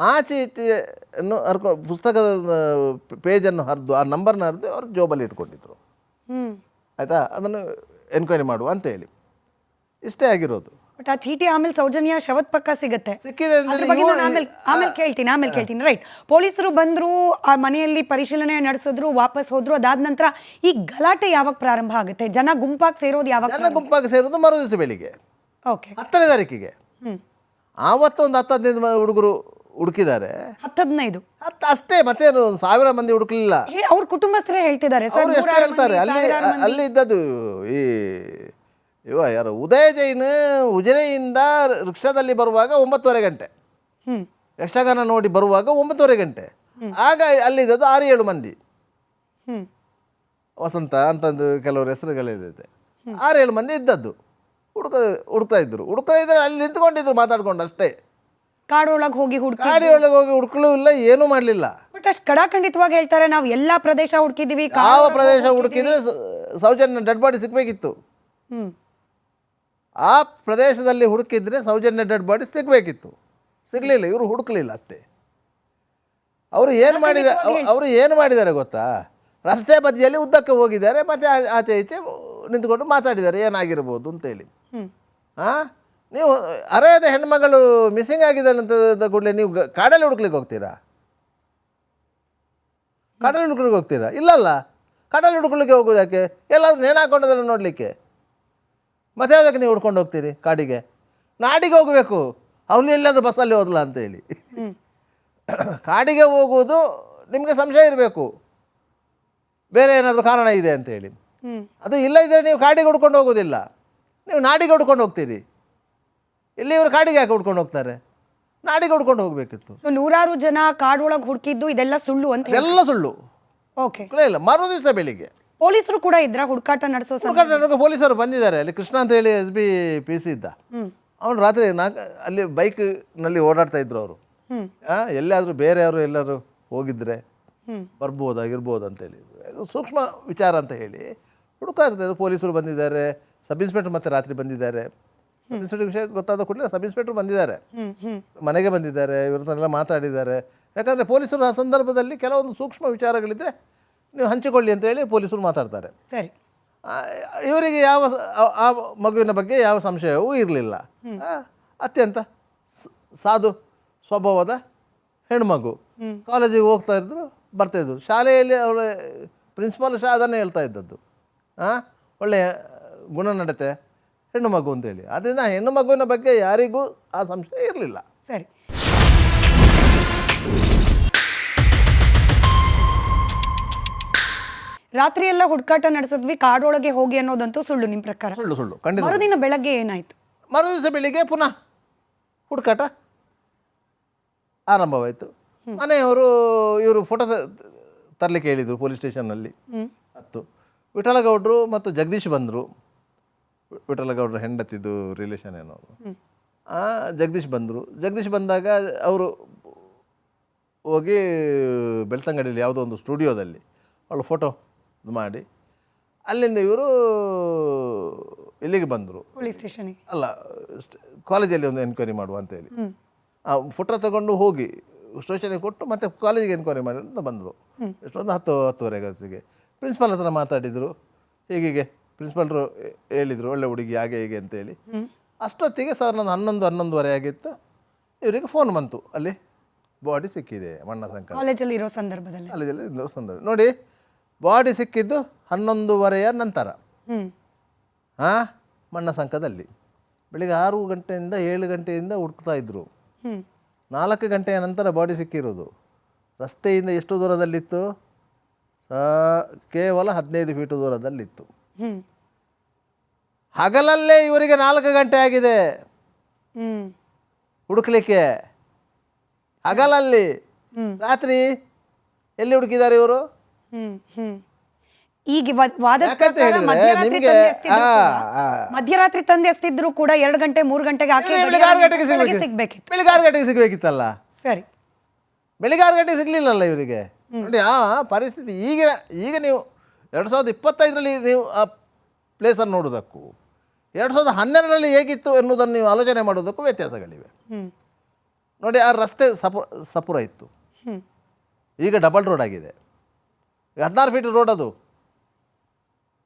S2: ಆ ಚೀಟಿಯನ್ನು ಹರ್ಕೊ ಪುಸ್ತಕದ ಪೇಜನ್ನು ಹರಿದು ಆ ನಂಬರ್ನ ಹರಿದು ಅವ್ರು ಜೋಬಲ್ಲಿ ಇಟ್ಕೊಂಡಿದ್ರು. ಆಯಿತಾ? ಅದನ್ನು ಎನ್ಕ್ವೈರಿ ಮಾಡುವ ಅಂತ ಹೇಳಿ. ಇಷ್ಟೇ ಆಗಿರೋದು.
S1: ಬಟ್ ಆ ಚೀಟಿ ಆಮೇಲೆ ಸೌಜನ್ಯ ಶವತ್ ಪಕ್ಕ ಸಿಗುತ್ತೆ.
S2: ಸಿಕ್ಕಿದೆ
S1: ಅದ್ರ ಬಗ್ಗೆ ಆಮೇಲೆ ಆಮೇಲೆ ಕೇಳ್ತೀನಿ ಆಮೇಲೆ ಕೇಳ್ತೀನಿ. ರೈಟ್ ಪೊಲೀಸರು ಬಂದ್ರು ಆ ಮನೆಯಲ್ಲಿ ಪರಿಶೀಲನೆ ನಡೆಸಿದ್ರು ವಾಪಸ್ ಹೋದ್ರು ಅದಾದ ನಂತರ ಈ ಗಲಾಟೆ ಯಾವಾಗ ಪ್ರಾರಂಭ ಆಗುತ್ತೆ? ಜನ ಗುಂಪಾಗಿ ಸೇರೋದು ಯಾವಾಗ
S2: ಜನ ಗುಂಪಾಗಿ ಸೇರೋದು ಮರು ದಿವಸ ಬೆಳಿಗ್ಗೆ.
S1: ಓಕೆ
S2: ಹತ್ತನೇ ತಾರೀಕಿಗೆ. ಆವತ್ತು ಒಂದು ಹತ್ತು ಹದಿನೈದು ಹುಡುಗರು ಹುಡುಕಿದ್ದಾರೆ.
S1: ಹತ್ತು ಹದಿನೈದು
S2: ಅಷ್ಟೇ ಮತ್ತೆ ಸಾವಿರ ಮಂದಿ ಹುಡುಕ್ಲಿಲ್ಲ.
S1: ಹೇ- ಅವ್ರ ಕುಟುಂಬಸ್ಥರೇ ಹೇಳ್ತಿದ್ದಾರೆ ಸರ್
S2: ಅವರು ಎಷ್ಟು
S1: ನೂರಾರು
S2: ಹೇಳ್ತಾರೆ
S1: ಮಂದಿ,
S2: ಅಲ್ಲಿ
S1: ಸಾವಿರಾರು ಮಂದಿ.
S2: ಅಲ್ಲಿ ಇದ್ದದ್ದು ಈ ಇವ ಯಾರು ಉದಯ ಜೈನ್ ಉಜಿರೆಯಿಂದ ರಿಕ್ಷಾದಲ್ಲಿ ಬರುವಾಗ ಒಂಬತ್ತುವರೆ ಗಂಟೆ.
S1: ಹ್ಮ್.
S2: ಯಕ್ಷಗಾನ ನೋಡಿ ಬರುವಾಗ ಒಂಬತ್ತುವರೆ ಗಂಟೆ. ಆಗ ಅಲ್ಲಿದ್ದದ್ದು ಆರು ಏಳು ಮಂದಿ.
S1: ಹ್ಮ್.
S2: ವಸಂತ ಅಂತಂದು ಕೆಲವರು ಹೆಸರುಗಳಿದೆ ಆರು ಏಳು ಮಂದಿ ಇದ್ದದ್ದು. ಹುಡುಕ ಹುಡುಕ್ತಾ ಇದ್ರು. ಹುಡುಕ್ತಾ ಇದ್ರೆ ಅಲ್ಲಿ ನಿಂತ್ಕೊಂಡಿದ್ರು ಮಾತಾಡ್ಕೊಂಡು ಅಷ್ಟೇ.
S1: ಕಾಡೊಳಗೆ ಹೋಗಿ ಹುಡುಕಿ
S2: ಗಾಡಿ ಒಳಗೆ ಹೋಗಿ ಹುಡುಕಲೂ ಇಲ್ಲ ಏನೂ ಮಾಡಲಿಲ್ಲ.
S1: ಬಟ್ ಅಷ್ಟು ಕಡಾಖಂಡಿತವಾಗಿ ಹೇಳ್ತಾರೆ ನಾವು ಎಲ್ಲಾ ಪ್ರದೇಶ ಹುಡುಕಿದೀವಿ
S2: ಯಾವ ಪ್ರದೇಶ ಹುಡುಕಿದ್ರೆ ಸ- ಸೌಜನ್ಯ ಡೆಡ್ ಬಾಡಿ ಸಿಗಬೇಕಿತ್ತು.
S1: ಹ್ಮ್.
S2: ಆ ಪ್ರದೇಶದಲ್ಲಿ ಹುಡುಕಿದ್ರೆ ಸೌಜನ್ಯ ಡೆಡ್ ಬಾಡಿ ಸಿಗಬೇಕಿತ್ತು. ಸಿಗ್ಲಿಲ್ಲ ಇವರು ಹುಡುಕಲಿಲ್ಲ ಅಷ್ಟೇ. ಅವರು ಏನು ಮಾಡಿದ್ದಾರೆ ಅವರು ಏನು ಮಾಡಿದ್ದಾರೆ ಗೊತ್ತಾ? ರಸ್ತೆ ಬದಿಯಲ್ಲಿ ಉದ್ದಕ್ಕೆ ಹೋಗಿದ್ದಾರೆ ಮತ್ತೆ ಆ- ಆಚೆ ಈಚೆ ನಿಂತ್ಕೊಂಡು ಮಾತಾಡಿದ್ದಾರೆ ಏನಾಗಿರ್ಬೋದು ಅಂತೇಳಿ
S1: ಹ್ಮ್.
S2: ಹಾಂ ನೀವು ಅರೆಯದ ಹೆಣ್ಮಗಳು ಮಿಸ್ಸಿಂಗ್ ಆಗಿದೆ ಅಂತ ಕೂಡಲೇ ನೀವು ಕಾಡಲ್ಲಿ ಹುಡುಕ್ಲಿಕ್ಕೆ ಹೋಗ್ತೀರಾ? ಕಾಡಲ್ಲಿ ಹುಡುಕ್ಲಿಕ್ಕೆ ಹೋಗ್ತೀರಾ? ಇಲ್ಲಲ್ಲ. ಕಾಡಲ್ಲಿ ಹುಡುಕ್ಲಿಕ್ಕೆ ಹೋಗೋದಕ್ಕೆ ಎಲ್ಲಾದರೂ ನೇಣು ನೋಡಲಿಕ್ಕೆ. ಮತ್ತೆ ಯಾವುದಕ್ಕೆ ನೀವು ಹುಡ್ಕೊಂಡು ಹೋಗ್ತೀರಿ ಕಾಡಿಗೆ? ನಾಡಿಗೆ ಹೋಗಬೇಕು. ಅವನು ಎಲ್ಲಾದ್ರೂ ಬಸ್ಸಲ್ಲಿ ಹೋದಲ್ಲ ಅಂತೇಳಿ ಕಾಡಿಗೆ ಹೋಗುವುದು ನಿಮಗೆ ಸಂಶಯ ಇರಬೇಕು. ಬೇರೆ ಏನಾದರೂ ಕಾರಣ ಇದೆ ಅಂತೇಳಿ
S1: ಹೇಳಿ.
S2: ಅದು ಇಲ್ಲ ಇದ್ದರೆ ನೀವು ಕಾಡಿಗೆ ಹುಡ್ಕೊಂಡು ಹೋಗೋದಿಲ್ಲ ನೀವು ನಾಡಿಗೆ ಹುಡ್ಕೊಂಡು ಹೋಗ್ತೀರಿ. ಇಲ್ಲಿ ಇವರು ಕಾಡಿಗೆ ಯಾಕೆ ಹುಡ್ಕೊಂಡು ಹೋಗ್ತಾರೆ? ನಾಡಿಗೆ ಹುಡ್ಕೊಂಡು ಹೋಗ್ಬೇಕಿತ್ತು.
S1: ಸೊ ನೂರಾರು ಜನ ಕಾಡೊಳಗೆ ಹುಡುಕಿದ್ದು ಇದೆಲ್ಲ ಸುಳ್ಳು ಅಂತ
S2: ಎಲ್ಲ ಸುಳ್ಳು.
S1: ಓಕೆ
S2: ಇಲ್ಲ ಮರು ದಿವಸ ಬೆಳಿಗ್ಗೆ.
S1: ಪೊಲೀಸರು ಕೂಡ ಇದ್ರ ಹುಡುಕಾಟ ನಡೆಸೋ
S2: ಹುಡುಕಾಟ ಪೊಲೀಸರು ಬಂದಿದ್ದಾರೆ. ಅಲ್ಲಿ ಕೃಷ್ಣ ಅಂತ ಹೇಳಿ ಎಸ್ ಬಿ ಪಿ ಸಿ ಇದ್ದ. ಅವನು ರಾತ್ರಿ ನಾಲ್ಕು ಅಲ್ಲಿ ಬೈಕ್ನಲ್ಲಿ ಓಡಾಡ್ತಾ ಇದ್ರು ಅವರು. ಎಲ್ಲಾದ್ರೂ ಬೇರೆಯವರು ಎಲ್ಲರೂ ಹೋಗಿದ್ರೆ ಬರ್ಬೋದಾಗಿರ್ಬೋದು ಅಂತೇಳಿ ಇದು ಸೂಕ್ಷ್ಮ ವಿಚಾರ ಅಂತ ಹೇಳಿ ಹುಡುಕಾ ಇರ್ತದೆ ಪೊಲೀಸರು ಬಂದಿದ್ದಾರೆ ಸಬ್ ಇನ್ಸ್ಪೆಕ್ಟರ್ ಮತ್ತೆ ರಾತ್ರಿ ಬಂದಿದ್ದಾರೆ. ಸಬ್ ಇನ್ಸ್ಪೆಕ್ಟರ್ ವಿಷಯ ಗೊತ್ತಾದ ಕೂಡಲೇ ಸಬ್ ಇನ್ಸ್ಪೆಕ್ಟರ್ ಬಂದಿದ್ದಾರೆ. ಮನೆಗೆ ಬಂದಿದ್ದಾರೆ ಇವ್ರನ್ನೆಲ್ಲ ಮಾತಾಡಿದ್ದಾರೆ. ಯಾಕಂದರೆ ಪೊಲೀಸರು ಆ ಸಂದರ್ಭದಲ್ಲಿ ಕೆಲವೊಂದು ಸೂಕ್ಷ್ಮ ವಿಚಾರಗಳಿದ್ದರೆ ನೀವು ಹಂಚಿಕೊಳ್ಳಿ ಅಂತ ಹೇಳಿ ಪೊಲೀಸರು ಮಾತಾಡ್ತಾರೆ.
S1: ಸರಿ.
S2: ಇವರಿಗೆ ಯಾವ ಆ- ಮಗುವಿನ ಬಗ್ಗೆ ಯಾವ ಸಂಶಯವೂ ಇರಲಿಲ್ಲ. ಅತ್ಯಂತ ಸಾಧು ಸ್ವಭಾವದ ಹೆಣ್ಮಗು. ಕಾಲೇಜಿಗೆ ಹೋಗ್ತಾ ಇದ್ರು ಬರ್ತಾಯಿದ್ರು ಶಾಲೆಯಲ್ಲಿ ಅವರ ಪ್ರಿನ್ಸಿಪಾಲ್ ಸಹ ಅದನ್ನೇ ಹೇಳ್ತಾ ಇದ್ದದ್ದು. ಹಾಂ ಒಳ್ಳೆಯ ಗುಣನಡತೆ. ಹೆಣ್ಣು ಮಗು ಅಂತೇಳಿ ಅದರಿಂದ ಹೆಣ್ಣು ಮಗುವಿನ ಬಗ್ಗೆ ಯಾರಿಗೂ ಆ ಸಂಶಯ ಇರಲಿಲ್ಲ.
S1: ಸರಿ. ರಾತ್ರಿ ಎಲ್ಲ ಹುಡುಕಾಟ ನಡೆಸಿದ್ವಿ ಕಾಡೊಳಗೆ ಹೋಗಿ ಅನ್ನೋದಂತೂ ಸುಳ್ಳು ನಿಮ್ಮ ಪ್ರಕಾರ?
S2: ಸುಳ್ಳು ಸುಳ್ಳು. ಖಂಡಿತ
S1: ಮರುದಿನ ಬೆಳಗ್ಗೆ ಏನಾಯ್ತು?
S2: ಮರುದಿವಸ ಬೆಳಿಗ್ಗೆ ಪುನಃ ಹುಡುಕಾಟ ಆರಂಭವಾಯಿತು. ಮನೆಯವರು ಇವರು ಫೋಟೋ ತರಲಿಕ್ಕೆ ಹೇಳಿದರು ಪೊಲೀಸ್ ಸ್ಟೇಷನ್ನಲ್ಲಿ ಹತ್ತು. ವಿಠಲಗೌಡರು ಮತ್ತು ಜಗದೀಶ್ ಬಂದರು. ವಿಠಲಗೌಡರ ಹೆಂಡತಿದ್ದು ರಿಲೇಷನ್ ಏನೋ? ಜಗದೀಶ್ ಬಂದರು. ಜಗದೀಶ್ ಬಂದಾಗ ಅವರು ಹೋಗಿ ಬೆಳ್ತಂಗಡಿಯಲ್ಲಿ ಯಾವುದೋ ಒಂದು ಸ್ಟುಡಿಯೋದಲ್ಲಿ ಅವಳು ಫೋಟೋ ಇದು ಮಾಡಿ. ಅಲ್ಲಿಂದ ಇವರು ಇಲ್ಲಿಗೆ ಬಂದರು.
S1: ಪೊಲೀಸ್ ಸ್ಟೇಷನ್ಗೆ.
S2: ಅಲ್ಲ ಕಾಲೇಜಲ್ಲಿ ಒಂದು ಎನ್ಕ್ವೈರಿ ಮಾಡುವ ಅಂತೇಳಿ. ಆ ಫೋಟೋ ತಗೊಂಡು ಹೋಗಿ ಸ್ಟೇಷನಿಗೆ ಕೊಟ್ಟು ಮತ್ತೆ ಕಾಲೇಜಿಗೆ ಎನ್ಕ್ವೈರಿ ಮಾಡಿ ಅಂತ ಬಂದರು. ಎಷ್ಟೊಂದು ಹತ್ತು ಹತ್ತುವರೆಗೆ ಹೊತ್ತಿಗೆ ಪ್ರಿನ್ಸಿಪಾಲ್ ಹತ್ರ ಮಾತಾಡಿದರು ಹೀಗೀಗೆ. ಪ್ರಿನ್ಸಿಪಾಲ್ರು ಹೇಳಿದರು ಒಳ್ಳೆ ಹುಡುಗಿ ಹಾಗೆ ಹೀಗೆ ಅಂತೇಳಿ ಅಷ್ಟೊತ್ತಿಗೆ ಸರ್ ನನ್ನ ಹನ್ನೊಂದು ಹನ್ನೊಂದುವರೆ ಆಗಿತ್ತು. ಇವರಿಗೆ ಫೋನ್ ಬಂತು. ಅಲ್ಲಿ ಬಾಡಿ ಸಿಕ್ಕಿದೆ ಮಣ್ಣ ಸಂಕ
S1: ಕಾಲೇಜಲ್ಲಿ ಇರೋ ಸಂದರ್ಭದಲ್ಲಿ.
S2: ಕಾಲೇಜಲ್ಲಿ ಇರೋ ಸಂದರ್ಭ. ನೋಡಿ ಬಾಡಿ ಸಿಕ್ಕಿದ್ದು ಹನ್ನೊಂದುವರೆಯ ನಂತರ. ಹಾಂ ಮಣ್ಣ ಸಂಕದಲ್ಲಿ. ಬೆಳಿಗ್ಗೆ ಆರು ಗಂಟೆಯಿಂದ ಏಳು ಗಂಟೆಯಿಂದ ಹುಡುಕ್ತಾ ಇದ್ದರು ನಾಲ್ಕು ಗಂಟೆಯ ನಂತರ ಬಾಡಿ ಸಿಕ್ಕಿರೋದು. ರಸ್ತೆಯಿಂದ ಎಷ್ಟು ದೂರದಲ್ಲಿತ್ತು? ಕೇವಲ ಹದಿನೈದು ಫೀಟು ದೂರದಲ್ಲಿತ್ತು. ಹಗಲಲ್ಲೇ ಇವರಿಗೆ ನಾಲ್ಕು ಗಂಟೆ ಆಗಿದೆ.
S1: ಹ್ಮ್.
S2: ಹುಡುಕ್ಲಿಕ್ಕೆ. ಹಗಲಲ್ಲಿ.
S1: ಹ್ಮ್.
S2: ರಾತ್ರಿ ಎಲ್ಲಿ ಹುಡುಕಿದ್ದಾರೆ ಇವರು?
S1: ಹ್ಮ್ ಹ್ಮ್. ಈಗ ಮಧ್ಯರಾತ್ರಿ
S2: ನಿಮ್ಗೆ-
S1: ತಂದೆ ಎಸ್ತಿದ್ರು
S2: ಆ,
S1: ಕೂಡ- ಮಧ್ಯರಾತ್ರಿ ತಂದೆ ಎಸ್ತಿದ್ರು ಕೂಡ ಎರಡು ಗಂಟೆ ಮೂರು ಗಂಟೆಗೆ
S2: ಬೆಳಿಗ್ಗೆ ಗಂಟೆಗೆ ಸಿಗ್ಬೇಕಿತ್ತು.
S1: ಸಿಗ್ಬೇಕಿತ್ತು.
S2: ಬೆಳಿಗ್ಗೆ ಆರು ಗಂಟೆಗೆ ಸಿಗಬೇಕಿತ್ತಲ್ಲ?
S1: ಸರಿ.
S2: ಬೆಳಿಗ್ಗೆ ಆರು ಗಂಟೆಗೆ ಸಿಗ್ಲಿಲ್ಲಲ್ಲ ಇವರಿಗೆ? ನೋಡಿ ಆ ಪರಿಸ್ಥಿತಿ ಈಗ ಈಗ ನೀವು ಎರಡು ಸಾವಿರದ ಇಪ್ಪತ್ತೈದರಲ್ಲಿ ನೀವು ಆ ಪ್ಲೇಸನ್ನು ನೋಡೋದಕ್ಕೂ ಎರಡು ಸಾವಿರದ ಹನ್ನೆರಡರಲ್ಲಿ ಹೇಗಿತ್ತು ಎನ್ನುವುದನ್ನು ನೀವು ಆಲೋಚನೆ ಮಾಡೋದಕ್ಕೂ ವ್ಯತ್ಯಾಸಗಳಿವೆ. ನೋಡಿ ಆ ರಸ್ತೆ ಸಪು ಸಪುರ ಇತ್ತು. ಈಗ ಡಬಲ್ ರೋಡ್ ಆಗಿದೆ. ಹದಿನಾರು ಫೀಟ್ ರೋಡ್ ಅದು.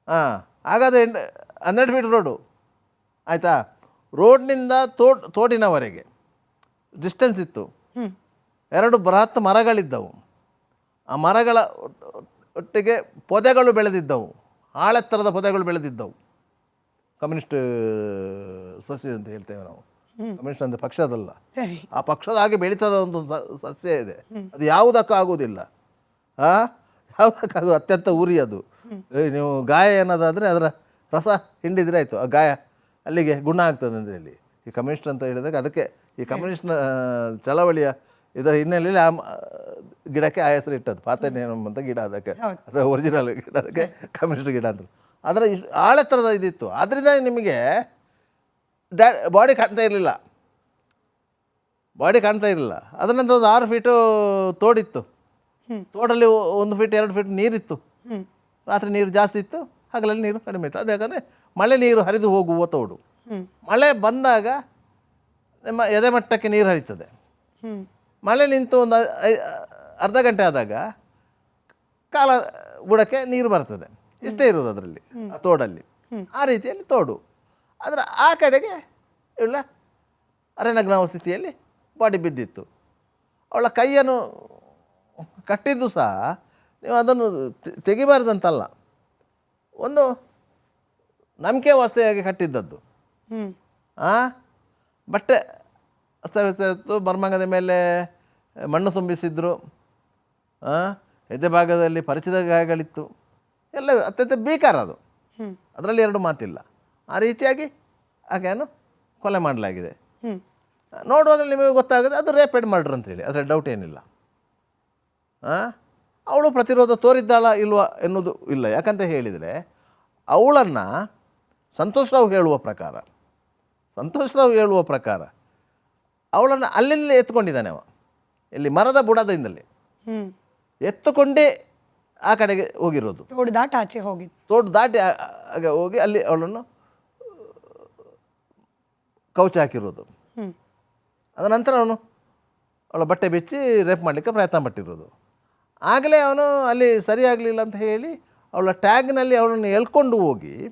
S2: ಹಾಂ ಹಾಗಾದರೆ ಎಂಟು ಹನ್ನೆರಡು ಫೀಟ್ ರೋಡು ಆಯಿತಾ? ರೋಡ್ನಿಂದ ತೋಡ್ ತೋಡಿನವರೆಗೆ ಡಿಸ್ಟೆನ್ಸ್ ಇತ್ತು. ಎರಡು ಬೃಹತ್ ಮರಗಳಿದ್ದವು. ಆ ಮರಗಳ ಒಟ್ಟಿಗೆ ಪೊದೆಗಳು ಬೆಳೆದಿದ್ದವು. ಆಳೆತ್ತರದ ಪೊದೆಗಳು ಬೆಳೆದಿದ್ದವು. ಕಮ್ಯುನಿಸ್ಟ್ ಸಸ್ಯ ಅಂತ ಹೇಳ್ತೇವೆ ನಾವು. ಕಮ್ಯುನಿಸ್ಟ್ ಅಂದರೆ ಪಕ್ಷದಲ್ಲ. ಆ ಪಕ್ಷದ ಹಾಗೆ ಬೆಳೀತದ ಒಂದು ಸಸ್ಯ ಇದೆ. ಅದು ಯಾವುದಕ್ಕೂ ಆಗುವುದಿಲ್ಲ ಆ? ಯಾವುದಕ್ಕಾಗೋದು ಅತ್ಯಂತ ಉರಿ ಅದು. ಏ, ನೀವು ಗಾಯ ಏನಾದಾದರೆ ಅದರ ರಸ ಹಿಂಡಿದ್ರೆ ಆಯಿತು. ಆ ಗಾಯ ಅಲ್ಲಿಗೆ ಗುಣ ಆಗ್ತದೆ ಅಂತ ಹೇಳಿ ಈ ಕಮ್ಯುನಿಸ್ಟ್ ಅಂತ ಹೇಳಿದಾಗ ಅದಕ್ಕೆ ಈ ಕಮ್ಯುನಿಸ್ಟ್ನ ಚಳವಳಿಯ ಇದರ ಹಿನ್ನೆಲೆಯಲ್ಲಿ ಆ ಗಿಡಕ್ಕೆ ಆ ಹೆಸರು ಇಟ್ಟದ್ದು ಪಾತನೇನಂ ಅಂತ ಗಿಡ ಅದಕ್ಕೆ. ಅದು ಒರಿಜಿನಲ್ ಗಿಡ ಅದಕ್ಕೆ ಕಮ್ಯುನಿಸ್ಟ್ ಗಿಡ ಅಂತ ಅದರ ಇಷ್ಟು ಆಳೆತ್ತರದ ಇದಿತ್ತು. ಅದರಿಂದ ನಿಮಗೆ ಡ್ಯಾ ಬಾಡಿ ಕಾಣ್ತಾ ಇರಲಿಲ್ಲ. ಬಾಡಿ ಕಾಣ್ತಾ ಇರಲಿಲ್ಲ. ಅದರ ನಂತರ ಒಂದು ಆರು ಫೀಟು ತೋಡಿತ್ತು. ತೋಡಲ್ಲಿ ಒಂದು ಫೀಟ್ ಎರಡು ಫೀಟ್ ನೀರಿತ್ತು. ರಾತ್ರಿ ನೀರು ಜಾಸ್ತಿ ಇತ್ತು ಹಗಲಲ್ಲಿ ನೀರು ಕಡಿಮೆ ಇತ್ತು. ಅದು ಯಾಕಂದರೆ ಮಳೆ ನೀರು ಹರಿದು ಹೋಗುವ ತೋಡು. ಮಳೆ ಬಂದಾಗ ನಿಮ್ಮ ಎದೆ ಮಟ್ಟಕ್ಕೆ ನೀರು ಹರಿತದೆ. ಮಳೆ ನಿಂತು ಒಂದು ಅರ್ಧ ಗಂಟೆ ಆದಾಗ ಕಾಲ ಬುಡಕ್ಕೆ ನೀರು ಬರ್ತದೆ. ಇಷ್ಟೇ ಇರೋದು ಅದರಲ್ಲಿ ಆ ತೋಡಲ್ಲಿ. ಆ ರೀತಿಯಲ್ಲಿ ತೋಡು. ಅದರ ಆ ಕಡೆಗೆ ಇವಳ ಅರೆನಗ್ನಾವ ಸ್ಥಿತಿಯಲ್ಲಿ ಬಾಡಿ ಬಿದ್ದಿತ್ತು. ಅವಳ ಕೈಯನ್ನು ಕಟ್ಟಿದ್ದು ಸಹ ನೀವು ಅದನ್ನು ತೆಗಿಬಾರ್ದಂತಲ್ಲ. ಒಂದು ನಂಬಿಕೆ ವಾಸ್ತೆಯಾಗಿ ಕಟ್ಟಿದ್ದದ್ದು.
S1: ಹಾಂ
S2: ಆ? ಬಟ್ಟೆ ಅಸ್ತವ್ಯಸ್ತ ಇತ್ತು ಬರ್ಮಂಗದ ಮೇಲೆ ಮಣ್ಣು ತುಂಬಿಸಿದ್ರು. ಎದೆ ಭಾಗದಲ್ಲಿ ಪರಿಚಿತ ಗಾಯಗಳಿತ್ತು. ಎಲ್ಲ ಅತ್ಯಂತ ಬೇಕಾರ ಅದು. ಅದರಲ್ಲಿ ಎರಡು ಮಾತಿಲ್ಲ. ಆ ರೀತಿಯಾಗಿ ಆಕೆಯನ್ನು ಕೊಲೆ ಮಾಡಲಾಗಿದೆ.
S1: ನೋಡುವಾಗಲೇ
S2: ನೋಡುವಾಗ ನಿಮಗೆ ಗೊತ್ತಾಗುತ್ತೆ ಅದು ರೇಪೆಡ್ ಮರ್ಡ್ರ್ ಅಂತೇಳಿ. ಅದರಲ್ಲಿ ಡೌಟ್ ಏನಿಲ್ಲ. ಅವಳು ಪ್ರತಿರೋಧ ತೋರಿದ್ದಾಳ ಇಲ್ವಾ ಎನ್ನುವುದು ಇಲ್ಲ. ಯಾಕಂತ ಹೇಳಿದರೆ ಅವಳನ್ನು ಸಂತೋಷ್ ರಾವ್ ಹೇಳುವ ಪ್ರಕಾರ ಸಂತೋಷ್ ರಾವ್ ಹೇಳುವ ಪ್ರಕಾರ ಅವಳನ್ನು ಅಲ್ಲಿಂದಲೇ ಎತ್ಕೊಂಡಿದ್ದಾನೆ ಅವ. ಇಲ್ಲಿ ಮರದ ಬುಡದಿಂದಲೇ. ಎತ್ತುಕೊಂಡೇ ಆ ಕಡೆಗೆ ಹೋಗಿರೋದು.
S1: ತೋಡು ದಾಟ ಆಚೆ ಹೋಗಿದ್ದು.
S2: ತೋಟ ದಾಟಿ ಆ- ಆಗ ಹೋಗಿ ಅಲ್ಲಿ ಅವಳನ್ನು ಕೌಚ ಹಾಕಿರೋದು.
S1: ಹ್ಮ್.
S2: ಅದ ನಂತರ ಅವನು ಅವಳ ಬಟ್ಟೆ ಬಿಚ್ಚಿ ರೇಪ್ ಮಾಡಲಿಕ್ಕೆ ಪ್ರಯತ್ನ ಪಟ್ಟಿರೋದು. ಆಗಲೇ ಅವನು ಅಲ್ಲಿ ಸರಿಯಾಗಲಿಲ್ಲ ಅಂತ ಹೇಳಿ ಅವಳ ಟ್ಯಾಗ್ನಲ್ಲಿ ಅವಳನ್ನು ಎಳ್ಕೊಂಡು ಹೋಗಿ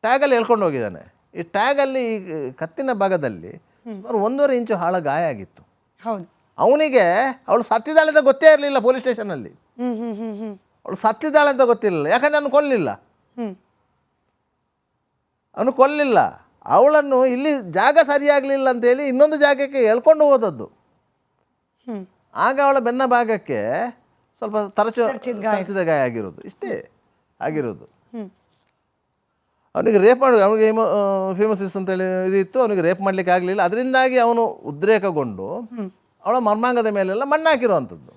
S2: ಟ್ಯಾಗಲ್ಲಿ ಎಳ್ಕೊಂಡು ಹೋಗಿದ್ದಾನೆ. ಈ ಟ್ಯಾಗಲ್ಲಿ ಈ ಕತ್ತಿನ ಭಾಗದಲ್ಲಿ ಸುಮಾರು ಒಂದೂವರೆ ಇಂಚು ಹಾಳ ಗಾಯ ಆಗಿತ್ತು.
S1: ಹೌದು.
S2: ಅವನಿಗೆ ಅವಳು ಸತ್ತಿದ್ದಾಳೆ ಅಂತ ಗೊತ್ತೇ ಇರಲಿಲ್ಲ ಪೊಲೀಸ್ ಸ್ಟೇಷನಲ್ಲಿ ಅವಳು ಸತ್ತಿದ್ದಾಳೆ ಅಂತ ಗೊತ್ತಿರಲಿಲ್ಲ. ಯಾಕಂದರೆ ಅವನು ಕೊಲ್ಲಿಲ್ಲ. ಅವನು ಕೊಲ್ಲಿಲ್ಲ. ಅವಳನ್ನು ಇಲ್ಲಿ ಜಾಗ ಸರಿಯಾಗಲಿಲ್ಲ ಅಂತೇಳಿ ಇನ್ನೊಂದು ಜಾಗಕ್ಕೆ ಎಳ್ಕೊಂಡು ಹೋದದ್ದು. ಆಗ ಅವಳ ಬೆನ್ನ ಭಾಗಕ್ಕೆ ಸ್ವಲ್ಪ ತರಚು
S1: ತರಚಿದ ಗಾಯ.
S2: ಆಗಿರೋದು. ಇಷ್ಟೇ ಆಗಿರೋದು. ಅವನಿಗೆ ರೇಪ್ ಮಾಡಿ ಅವನಿಗೆ ಫೇಮಸ್ ಅಂತ ಅಂತೇಳಿ ಇದಿತ್ತು ಅವನಿಗೆ ರೇಪ್ ಮಾಡಲಿಕ್ಕೆ ಆಗಲಿಲ್ಲ. ಅದರಿಂದಾಗಿ ಅವನು ಉದ್ರೇಕಗೊಂಡು ಅವಳ ಮರ್ಮಾಂಗದ ಮೇಲೆಲ್ಲ ಮಣ್ಣು ಹಾಕಿರುವಂಥದ್ದು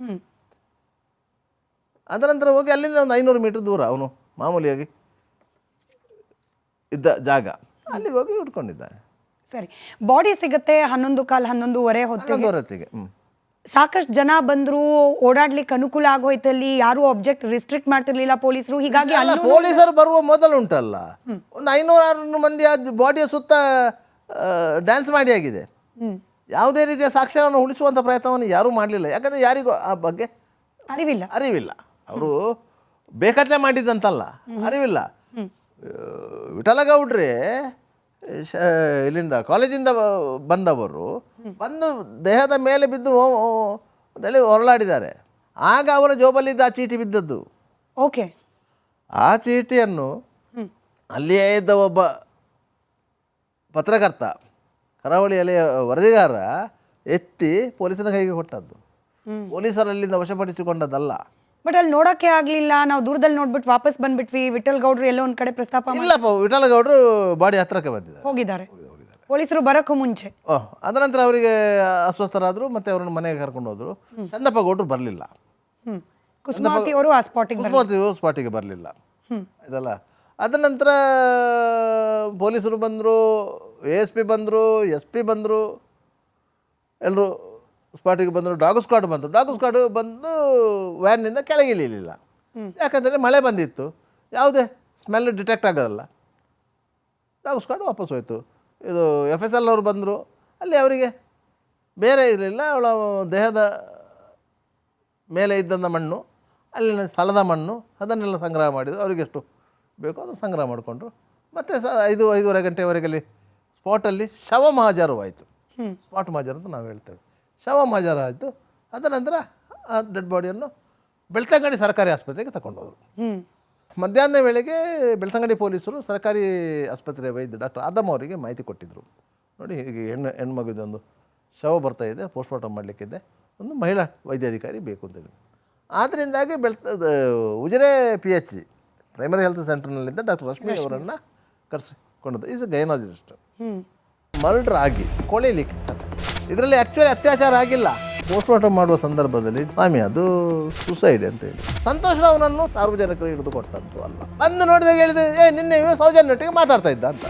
S2: ಅದರ ನಂತರ ಹೋಗಿ ಅಲ್ಲಿಂದ ಒಂದು ಐನೂರು ಮೀಟರ್ ದೂರ ಅವನು ಮಾಮೂಲಿಯಾಗಿ ಇದ್ದ ಜಾಗ. ಅಲ್ಲಿಗೆ ಹೋಗಿ ಉಟ್ಕೊಂಡಿದ್ದಾನೆ
S1: ಸರಿ. ಬಾಡಿ ಸಿಗುತ್ತೆ ಹನ್ನೊಂದು ಕಾಲ್ ಹನ್ನೊಂದುವರೆ ಹೊತ್ತಿಗೆ.
S2: ಹೊತ್ತಿಗೆ ಹ್ಞೂ
S1: ಸಾಕಷ್ಟು ಜನ ಬಂದ್ರು ಓಡಾಡ್ಲಿಕ್ಕೆ ಅನುಕೂಲ ಆಗೋಯ್ತಲ್ಲಿ ಯಾರು ಆಬ್ಜೆಕ್ಟ್ ರಿಸ್ಟ್ರಿಕ್ಟ್ ಮಾಡ್ತಿರ್ಲಿಲ್ಲ ಪೊಲೀಸರು. ಹೀಗಾಗಿ
S2: ಅಲ್ಲ
S1: ಅಲ್ಲೂ
S2: ಪೊಲೀಸರು ಬರುವ ಮೊದಲು ಉಂಟಲ್ಲ. ಒಂದು ಐನೂರಾರು ಮಂದಿ ಆ ಬಾಡಿಯ ಸುತ್ತ ಡ್ಯಾನ್ಸ್ ಮಾಡಿ ಆಗಿದೆ.
S1: ಹ್ಮ್.
S2: ಯಾವುದೇ ರೀತಿಯ ಸಾಕ್ಷ್ಯವನ್ನು ಉಳಿಸುವಂಥ ಪ್ರಯತ್ನವನ್ನು ಯಾರೂ ಮಾಡಲಿಲ್ಲ. ಯಾಕಂದರೆ ಯಾರಿಗೂ ಆ ಬಗ್ಗೆ
S1: ಅರಿವಿಲ್ಲ.
S2: ಅರಿವಿಲ್ಲ. ಅವರು ಬೇಕಾಟ್ಲೆ ಮಾಡಿದ್ದಂತಲ್ಲ ಅರಿವಿಲ್ಲ. ವಿಠಲಗೌಡ್ರೆ ಇಲ್ಲಿಂದ ಕಾಲೇಜಿಂದ ಬಂದವರು ಬಂದು ದೇಹದ ಮೇಲೆ ಬಿದ್ದು ಅಂತೇಳಿ ಹೊರಳಾಡಿದ್ದಾರೆ ಆಗ ಅವರ ಜೋಬಲ್ಲಿದ್ದ ಆ ಚೀಟಿ ಬಿದ್ದದ್ದು.
S1: ಓಕೆ.
S2: ಆ ಚೀಟಿಯನ್ನು ಅಲ್ಲಿಯೇ ಇದ್ದ ಒಬ್ಬ ಪತ್ರಕರ್ತ. ಕರಾವಳಿ ಅಲೆಯ ವರದಿಗಾರ ಎತ್ತಿ ಪೊಲೀಸನ ಕೈಗೆ ಕೊಟ್ಟದ್ದು.
S1: ಪೊಲೀಸರಲ್ಲಿ
S2: ಪೊಲೀಸರು ಅಲ್ಲಿಂದ ವಶಪಡಿಸಿಕೊಂಡದ್ದಲ್ಲ.
S1: ಬಟ್ ಅಲ್ಲಿ ನೋಡಕ್ಕೆ ಆಗ್ಲಿಲ್ಲ ನಾವು ದೂರದಲ್ಲಿ ನೋಡ್ಬಿಟ್ಟು ವಾಪಸ್ ಬಂದ್ಬಿಟ್ವಿ ವಿಠಲ್ ಗೌಡ್ರು ಎಲ್ಲೋ ಒಂದ್ ಕಡೆ ಪ್ರಸ್ತಾಪ ಮಾಡಿ
S2: ಇಲ್ಲಪ್ಪ ವಿಠಲಗೌಡರು ಬಾಡಿ ಹತ್ರಕ್ಕೆ ಬಂದಿದ್ದಾರೆ.
S1: ಹೋಗಿದ್ದಾರೆ. ಪೊಲೀಸರು ಬರಕ್ಕೂ ಮುಂಚೆ.
S2: ಓಹ್ ಅದರ ನಂತರ ಅವರಿಗೆ ಅಸ್ವಸ್ಥರಾದ್ರು ಮತ್ತೆ ಅವರನ್ನು ಮನೆಗೆ ಕರ್ಕೊಂಡು ಹೋದ್ರು. ಚಂದಪ್ಪ ಗೌಡ್ರು ಬರಲಿಲ್ಲ.
S1: ಹ್ಮ್. ಕುಸುಮಾವತಿ ಅವರು ಆ ಸ್ಪಾಟಿಗೆ
S2: ಕುಸುಮಾವತಿ ಸ್ಪಾಟಿಗೆ ಬರಲಿಲ್ಲ. ಇದಲ್ಲ. ಅದ ನಂತರ ಪೊಲೀಸರು ಬಂದರು ಎ ಎಸ್ ಪಿ ಬಂದರು ಎಸ್ ಪಿ ಬಂದರು ಎಲ್ಲರೂ ಸ್ಪಾಟಿಗೆ ಬಂದರು ಡಾಗ್ ಸ್ಕ್ವಾಡ್ ಬಂದರು. ಡಾಗ್ ಸ್ಕ್ವಾಡ್ ಬಂದು ವ್ಯಾನ್ನಿಂದ ಕೆಳಗೆ ಇಳಿಲಿಲ್ಲ. ಯಾಕಂದರೆ ಮಳೆ ಬಂದಿತ್ತು. ಯಾವುದೇ ಸ್ಮೆಲ್ ಡಿಟೆಕ್ಟ್ ಆಗೋದಲ್ಲ. ಡಾಗ್ ಸ್ಕ್ವಾಡ್ ವಾಪಸ್ ಹೋಯಿತು. ಇದು ಎಫ್ ಎಸ್ ಎಲ್ ಅವರು ಬಂದರು. ಅಲ್ಲಿ ಅವರಿಗೆ ಬೇರೆ ಇರಲಿಲ್ಲ. ಅವಳ ದೇಹದ ಮೇಲೆ ಇದ್ದಂಥ ಮಣ್ಣು ಅಲ್ಲಿನ ಸ್ಥಳದ ಮಣ್ಣು ಅದನ್ನೆಲ್ಲ ಸಂಗ್ರಹ ಮಾಡಿದ್ರು. ಅವರಿಗೆಷ್ಟು ಬೇಕೋ ಅದು ಸಂಗ್ರಹ ಮಾಡಿಕೊಂಡ್ರು. ಮತ್ತು ಸ ಐದು ಐದೂವರೆ ಗಂಟೆವರೆಗೆ ಅಲ್ಲಿ ಸ್ಪಾಟಲ್ಲಿ ಶವ
S1: ಮಹಾಜಾರವಾಯಿತು.
S2: ಸ್ಪಾಟ್ ಮಹಾಜಾರ ಅಂತ ನಾವು ಹೇಳ್ತೇವೆ. ಶವ ಮಹಾಜಾರ ಆಯಿತು. ಅದ ನಂತರ ಆ ಡೆಡ್ ಬಾಡಿಯನ್ನು ಬೆಳ್ತಂಗಡಿ ಸರ್ಕಾರಿ ಆಸ್ಪತ್ರೆಗೆ ತಗೊಂಡೋದ್ರು ಮಧ್ಯಾಹ್ನ ವೇಳೆಗೆ ಬೆಳ್ತಂಗಡಿ ಪೊಲೀಸರು ಸರ್ಕಾರಿ ಆಸ್ಪತ್ರೆ ವೈದ್ಯ ಡಾಕ್ಟರ್ ಆದಮ್ ಅವರಿಗೆ ಮಾಹಿತಿ ಕೊಟ್ಟಿದ್ದರು ನೋಡಿ ಹೀಗೆ ಹೆಣ್ಣು ಹೆಣ್ಮಗುದೊಂದು ಶವ ಬರ್ತಾ ಇದೆ ಪೋಸ್ಟ್ಮಾರ್ಟಮ್ ಮಾಡಲಿಕ್ಕಿದೆ. ಒಂದು ಮಹಿಳಾ ವೈದ್ಯಾಧಿಕಾರಿ ಬೇಕು ಅಂತೇಳಿ ಆದ್ದರಿಂದಾಗಿ ಬೆಳ್ತ Ujire P H C primary health ಸೆಂಟರ್ನಲ್ಲಿದ್ದ doctor Rashmi ಅವರನ್ನು ಕರೆಸಿಕೊಂಡದ್ದು. ಈಸ್ ಗೈನಾಲಜಿಸ್ಟ್
S1: ಹ್ಮ್
S2: ಮರ್ಡರ್ ಆಗಿ ಕೊಳಿಲಿಕ್ಕೆ ಇದರಲ್ಲಿ ಆ್ಯಕ್ಚುಲಿ ಅತ್ಯಾಚಾರ ಆಗಿಲ್ಲ. ಪೋಸ್ಟ್ಮಾರ್ಟಮ್ ಮಾಡುವ ಸಂದರ್ಭದಲ್ಲಿ ಸ್ವಾಮಿ, ಅದು ಸುಸೈಡ್ ಅಂತ ಹೇಳಿ. ಸಂತೋಷ್ ರಾವ್ನನ್ನು ಸಾರ್ವಜನಿಕರು ಹಿಡಿದು ಅಲ್ಲ. ಬಂದು ನೋಡಿದಾಗ ಹೇಳಿದೆ, ಏ, ನಿನ್ನೆ ಸೌಜನ್ಯೊಟ್ಟಿಗೆ ಮಾತಾಡ್ತಾ ಇದ್ದ ಅಂತ.